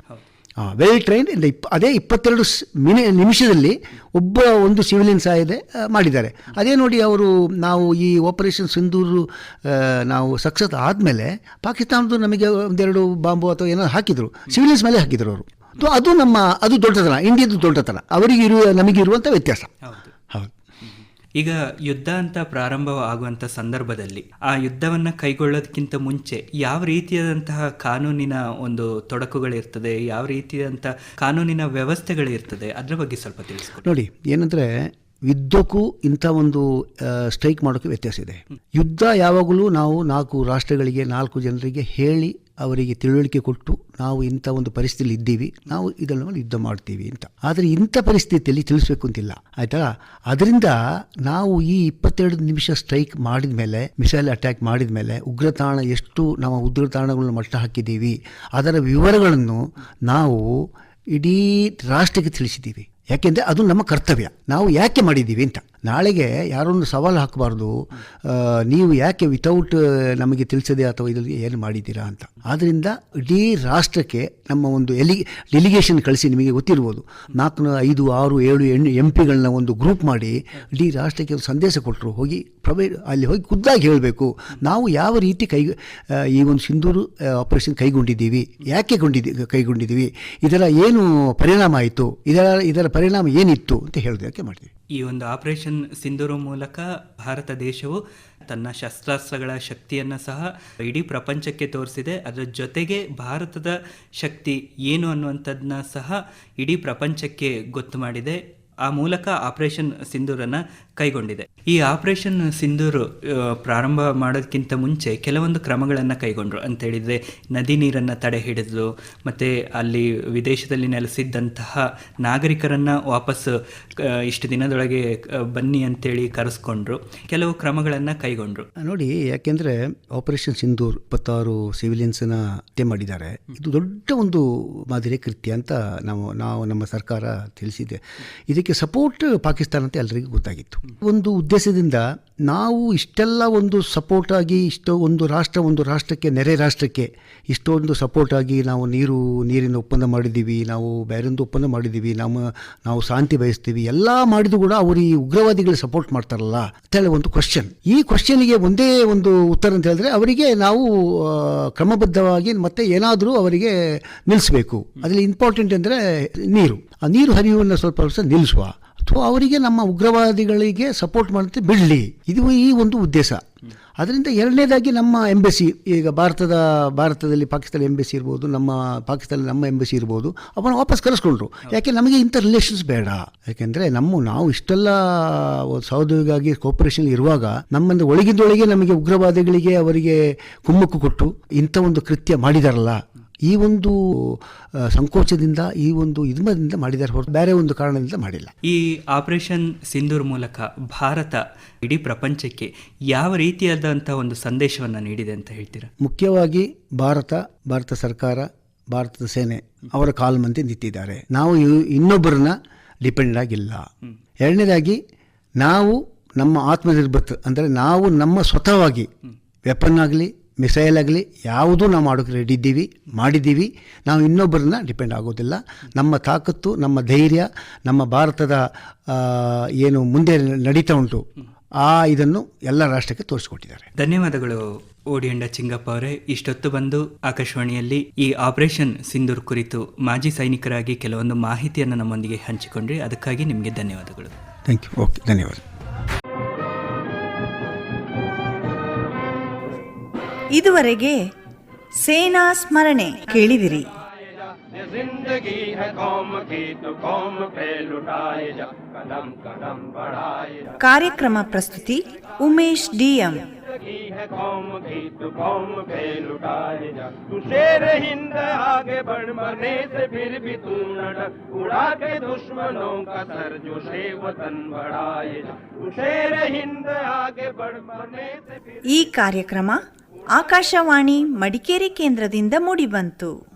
ವೆಲ್ ಟ್ರೈನ್ ಇಂದ ಇಪ್ ಅದೇ ಇಪ್ಪತ್ತೆರಡು ಮಿನಿ ನಿಮಿಷದಲ್ಲಿ ಒಬ್ಬ ಒಂದು ಸಿವಿಲಿಯನ್ ಸಾಯದೆ ಆ, ಮಾಡಿದ್ದಾರೆ. ಅದೇ ನೋಡಿ ಅವರು ನಾವು ಈ ಆಪರೇಷನ್ ಸಿಂಧೂರು ನಾವು ಸಕ್ಸಸ್ ಆದಮೇಲೆ ಪಾಕಿಸ್ತಾನದ್ದು ನಮಗೆ ಒಂದೆರಡು ಬಾಂಬು ಅಥವಾ ಏನೋ ಹಾಕಿದರು. ಸಿವಿಲಿಯನ್ಸ್ ಮೇಲೆ ಹಾಕಿದರು ಅವರು. ಅದು ನಮ್ಮ ಅದು ದೊಡ್ಡತನ ಇಂಡಿಯಾದ ದೊಡ್ಡತನ. ಅವರಿಗೆ ಇರುವ ನಮಗಿರುವಂಥ ವ್ಯತ್ಯಾಸ ಈಗ ಯುದ್ಧ ಅಂತ ಪ್ರಾರಂಭ ಆಗುವಂತ ಸಂದರ್ಭದಲ್ಲಿ ಆ ಯುದ್ಧವನ್ನ ಕೈಗೊಳ್ಳೋದಕ್ಕಿಂತ ಮುಂಚೆ ಯಾವ ರೀತಿಯಾದಂತಹ ಕಾನೂನಿನ ಒಂದು ತೊಡಕುಗಳಿರ್ತದೆ ಯಾವ ರೀತಿಯಾದಂತಹ ಕಾನೂನಿನ ವ್ಯವಸ್ಥೆಗಳಿರ್ತದೆ ಅದರ ಬಗ್ಗೆ ಸ್ವಲ್ಪ ತಿಳಿಸ್ಕೊಡಿ. ನೋಡಿ ಏನಂದರೆ ಯುದ್ಧಕ್ಕೂ ಇಂಥ ಒಂದು ಸ್ಟ್ರೈಕ್ ಮಾಡೋಕ್ಕೆ ವ್ಯತ್ಯಾಸ ಇದೆ. ಯುದ್ಧ ಯಾವಾಗಲೂ ನಾವು ನಾಲ್ಕು ರಾಷ್ಟ್ರಗಳಿಗೆ ನಾಲ್ಕು ಜನರಿಗೆ ಹೇಳಿ ಅವರಿಗೆ ತಿಳುವಳಿಕೆ ಕೊಟ್ಟು ನಾವು ಇಂಥ ಒಂದು ಪರಿಸ್ಥಿತಿಯಲ್ಲಿ ಇದ್ದೀವಿ, ನಾವು ಇದನ್ನು ಯುದ್ಧ ಮಾಡ್ತೀವಿ ಅಂತ. ಆದರೆ ಇಂಥ ಪರಿಸ್ಥಿತಿಯಲ್ಲಿ ತಿಳಿಸ್ಬೇಕು ಅಂತಿಲ್ಲ. ಆಯ್ತಾ? ಅದರಿಂದ ನಾವು ಈ ಇಪ್ಪತ್ತೆರಡು ನಿಮಿಷ ಸ್ಟ್ರೈಕ್ ಮಾಡಿದ ಮೇಲೆ, ಮಿಸೈಲ್ ಅಟ್ಯಾಕ್ ಮಾಡಿದ ಮೇಲೆ ಉಗ್ರ ತಾಣ ಎಷ್ಟು ನಾವು ಉಗ್ರತಾಣಗಳನ್ನು ಮಟ್ಟ ಹಾಕಿದ್ದೀವಿ, ಅದರ ವಿವರಗಳನ್ನು ನಾವು ಇಡೀ ರಾಷ್ಟ್ರಕ್ಕೆ ತಿಳಿಸಿದ್ದೀವಿ. ಯಾಕೆಂದರೆ ಅದು ನಮ್ಮ ಕರ್ತವ್ಯ. ನಾವು ಯಾಕೆ ಮಾಡಿದ್ದೀವಿ ಅಂತ. ನಾಳೆಗೆ ಯಾರೊಂದು ಸವಾಲು ಹಾಕಬಾರ್ದು ನೀವು ಯಾಕೆ ವಿತೌಟ್ ನಮಗೆ ತಿಳಿಸದೆ ಅಥವಾ ಇದರಲ್ಲಿ ಏನು ಮಾಡಿದ್ದೀರಾ ಅಂತ. ಆದ್ದರಿಂದ ಇಡೀ ರಾಷ್ಟ್ರಕ್ಕೆ ನಮ್ಮ ಒಂದು ಎಲಿ ಡೆಲಿಗೇಷನ್ ಕಳಿಸಿ ನಿಮಗೆ ಗೊತ್ತಿರ್ಬೋದು. ನಾಲ್ಕು, ಐದು, ಆರು, ಏಳು ಎಣ್ಣು ಎಂ ಪಿಗಳನ್ನ ಒಂದು ಗ್ರೂಪ್ ಮಾಡಿ ಇಡೀ ರಾಷ್ಟ್ರಕ್ಕೆ ಒಂದು ಸಂದೇಶ ಕೊಟ್ಟರು ಹೋಗಿ ಪ್ರವೇ, ಅಲ್ಲಿ ಹೋಗಿ ಖುದ್ದಾಗಿ ಹೇಳಬೇಕು. ನಾವು ಯಾವ ರೀತಿ ಕೈ ಈ ಒಂದು ಸಿಂಧೂರು ಆಪರೇಷನ್ ಕೈಗೊಂಡಿದ್ದೀವಿ, ಯಾಕೆ ಗೊಂಡಿದ್ದೀವಿ ಕೈಗೊಂಡಿದ್ದೀವಿ, ಇದರ ಏನು ಪರಿಣಾಮ ಆಯಿತು, ಇದರ ಇದರ ಪರಿಣಾಮ ಏನಿತ್ತು ಅಂತ ಹೇಳೋದಕ್ಕೆ ಮಾಡ್ತೀವಿ. ಈ ಒಂದು ಆಪರೇಷನ್ ಸಿಂಧೂರು ಮೂಲಕ ಭಾರತ ದೇಶವು ತನ್ನ ಶಸ್ತ್ರಾಸ್ತ್ರಗಳ ಶಕ್ತಿಯನ್ನು ಸಹ ಇಡೀ ಪ್ರಪಂಚಕ್ಕೆ ತೋರಿಸಿದೆ. ಅದರ ಜೊತೆಗೆ ಭಾರತದ ಶಕ್ತಿ ಏನು ಅನ್ನುವಂಥದ್ದನ್ನ ಸಹ ಇಡೀ ಪ್ರಪಂಚಕ್ಕೆ ಗೊತ್ತು ಮಾಡಿದೆ. ಆ ಮೂಲಕ ಆಪರೇಷನ್ ಸಿಂಧೂರನ್ನು ಕೈಗೊಂಡಿದೆ. ಈ ಆಪರೇಷನ್ ಸಿಂಧೂರು ಪ್ರಾರಂಭ ಮಾಡೋದಕ್ಕಿಂತ ಮುಂಚೆ ಕೆಲವೊಂದು ಕ್ರಮಗಳನ್ನು ಕೈಗೊಂಡರು. ಅಂತ ಹೇಳಿದರೆ ನದಿ ನೀರನ್ನು ತಡೆ ಹಿಡಿದು ಮತ್ತು ಅಲ್ಲಿ ವಿದೇಶದಲ್ಲಿ ನೆಲೆಸಿದ್ದಂತಹ ನಾಗರಿಕರನ್ನು ವಾಪಸ್ ಇಷ್ಟು ದಿನದೊಳಗೆ ಬನ್ನಿ ಅಂತೇಳಿ ಕರೆಸ್ಕೊಂಡ್ರು. ಕೆಲವು ಕ್ರಮಗಳನ್ನು ಕೈಗೊಂಡ್ರು. ನೋಡಿ ಯಾಕೆಂದರೆ ಆಪರೇಷನ್ ಸಿಂಧೂರ್ ಇಪ್ಪತ್ತಾರು ಸಿವಿಲಿಯನ್ಸ್ನ ಹತ್ಯೆ ಮಾಡಿದ್ದಾರೆ. ಇದು ದೊಡ್ಡ ಒಂದು ಮಾದರಿಯ ಕೃತ್ಯ ಅಂತ ನಾವು ನಾವು ನಮ್ಮ ಸರ್ಕಾರ ತಿಳಿಸಿದೆ. ಇದಕ್ಕೆ ಸಪೋರ್ಟ್ ಪಾಕಿಸ್ತಾನ ಅಂತ ಎಲ್ಲರಿಗೂ ಗೊತ್ತಾಗಿತ್ತು. ಒಂದು ಉದ್ದೇಶದಿಂದ ನಾವು ಇಷ್ಟೆಲ್ಲ ಒಂದು ಸಪೋರ್ಟ್ ಆಗಿ, ಇಷ್ಟೋ ಒಂದು ರಾಷ್ಟ್ರ, ಒಂದು ರಾಷ್ಟ್ರಕ್ಕೆ, ನೆರೆ ರಾಷ್ಟ್ರಕ್ಕೆ ಇಷ್ಟೊಂದು ಸಪೋರ್ಟ್ ಆಗಿ ನಾವು ನೀರು, ನೀರಿನ ಒಪ್ಪಂದ ಮಾಡಿದ್ದೀವಿ, ನಾವು ಬೇರೊಂದು ಒಪ್ಪಂದ ಮಾಡಿದ್ದೀವಿ, ನಮ್ಮ, ನಾವು ಶಾಂತಿ ಬಯಸ್ತೀವಿ, ಎಲ್ಲ ಮಾಡಿದ್ರು ಕೂಡ ಅವರು ಈ ಉಗ್ರವಾದಿಗಳು ಸಪೋರ್ಟ್ ಮಾಡ್ತಾರಲ್ಲ? ಅಂತ ಹೇಳಿ ಒಂದು ಕ್ವಶನ್ ಈ ಕ್ವಶನ್ಗೆ ಒಂದೇ ಒಂದು ಉತ್ತರ ಅಂತ ಹೇಳಿದ್ರೆ ಅವರಿಗೆ ನಾವು ಕ್ರಮಬದ್ಧವಾಗಿ ಮತ್ತೆ ಏನಾದರೂ ಅವರಿಗೆ ನಿಲ್ಲಿಸಬೇಕು ಅದರಲ್ಲಿ ಇಂಪಾರ್ಟೆಂಟ್ ಅಂದರೆ ನೀರು. ಆ ನೀರು ಹರಿಯುವನ್ನು ಸ್ವಲ್ಪ ನಿಲ್ಲಿಸುವ ಅಥವಾ ಅವರಿಗೆ ನಮ್ಮ ಉಗ್ರವಾದಿಗಳಿಗೆ ಸಪೋರ್ಟ್ ಮಾಡುತ್ತೆ, ಬಿಡಲಿ. ಇದು ಈ ಒಂದು ಉದ್ದೇಶ. ಅದರಿಂದ ಎರಡನೇದಾಗಿ ನಮ್ಮ ಎಂಬೆಸಿ ಈಗ ಭಾರತದ, ಭಾರತದಲ್ಲಿ ಪಾಕಿಸ್ತಾನ ಎಂಬೆಸಿ ಇರ್ಬೋದು, ನಮ್ಮ ಪಾಕಿಸ್ತಾನ ನಮ್ಮ ಎಂಬೆಸಿ ಇರ್ಬೋದು, ಅವನ್ನ ವಾಪಸ್ ಕರೆಸ್ಕೊಂಡ್ರು. ಯಾಕೆ, ನಮಗೆ ಇಂಥ ರಿಲೇಷನ್ಸ್ ಬೇಡ. ಯಾಕೆಂದರೆ ನಮ್ಮ, ನಾವು ಇಷ್ಟೆಲ್ಲ ಸಹೋದ್ಯೋಗಿಗಾಗಿ ಕೋಪರೇಷನ್ ಇರುವಾಗ ನಮ್ಮನ್ನು ಒಳಗಿದೊಳಗೆ ನಮಗೆ ಉಗ್ರವಾದಿಗಳಿಗೆ ಅವರಿಗೆ ಕುಮ್ಮಕ್ಕು ಕೊಟ್ಟು ಇಂಥ ಒಂದು ಕೃತ್ಯ ಮಾಡಿದಾರಲ್ಲ ಈ ಒಂದು ಸಂಕೋಚದಿಂದ ಈ ಒಂದು ಇದರಿಂದ ಮಾಡಿದ್ದಾರೆ ಹೊರತು ಬೇರೆ ಒಂದು ಕಾರಣದಿಂದ ಮಾಡಿಲ್ಲ. ಈ ಆಪರೇಷನ್ ಸಿಂಧೂರ್ ಮೂಲಕ ಭಾರತ ಇಡೀ ಪ್ರಪಂಚಕ್ಕೆ ಯಾವ ರೀತಿಯಾದಂಥ ಒಂದು ಸಂದೇಶವನ್ನು ನೀಡಿದೆ ಅಂತ ಹೇಳ್ತೀರಾ? ಮುಖ್ಯವಾಗಿ ಭಾರತ ಭಾರತ ಸರ್ಕಾರ ಭಾರತದ ಸೇನೆ ಅವರ ಕಾಲು ಮಂದಿ ನಿಂತಿದ್ದಾರೆ. ನಾವು ಇನ್ನೊಬ್ಬರನ್ನ ಡಿಪೆಂಡ್ ಆಗಿಲ್ಲ. ಎರಡನೇದಾಗಿ ನಾವು ನಮ್ಮ ಆತ್ಮನಿರ್ಭರ್ ಅಂದರೆ ನಾವು ನಮ್ಮ ಸ್ವತಃವಾಗಿ ವೆಪನ್ ಆಗಲಿ ಮಿಸೈಲ್ ಆಗಲಿ ಯಾವುದೂ ನಾವು ಮಾಡೋಕ್ಕೆ ರೆಡಿ ಇದ್ದೀವಿ ಮಾಡಿದ್ದೀವಿ. ನಾವು ಇನ್ನೊಬ್ಬರನ್ನ ಡಿಪೆಂಡ್ ಆಗೋದಿಲ್ಲ. ನಮ್ಮ ತಾಕತ್ತು ನಮ್ಮ ಧೈರ್ಯ ನಮ್ಮ ಭಾರತದ ಏನು ಮುಂದೆ ನಡೀತಾ ಉಂಟು ಆ ಇದನ್ನು ಎಲ್ಲ ರಾಷ್ಟ್ರಕ್ಕೆ ತೋರಿಸಿಕೊಟ್ಟಿದ್ದಾರೆ. ಧನ್ಯವಾದಗಳು ಓಡಿಯಂಡ ಚಿಂಗಪ್ಪ ಅವರೇ. ಇಷ್ಟೊತ್ತು ಬಂದು ಆಕಾಶವಾಣಿಯಲ್ಲಿ ಈ ಆಪರೇಷನ್ ಸಿಂಧೂರ್ ಕುರಿತು ಮಾಜಿ ಸೈನಿಕರಾಗಿ ಕೆಲವೊಂದು ಮಾಹಿತಿಯನ್ನು ನಮ್ಮೊಂದಿಗೆ ಹಂಚಿಕೊಂಡ್ರಿ. ಅದಕ್ಕಾಗಿ ನಿಮಗೆ ಧನ್ಯವಾದಗಳು. ಥ್ಯಾಂಕ್ ಯು ಓಕೆ ಧನ್ಯವಾದ. ಇದುವರೆಗೆ ಸೇನಾ ಸ್ಮರಣೆ ಕೇಳಿದಿರಿ. ಕಾರ್ಯಕ್ರಮ ಪ್ರಸ್ತುತಿ ಉಮೇಶ್ ಡಿಎಂ. ಈ ಕಾರ್ಯಕ್ರಮ ಆಕಾಶವಾಣಿ ಮಡಿಕೇರಿ ಕೇಂದ್ರದಿಂದ ಮೂಡಿಬಂತು.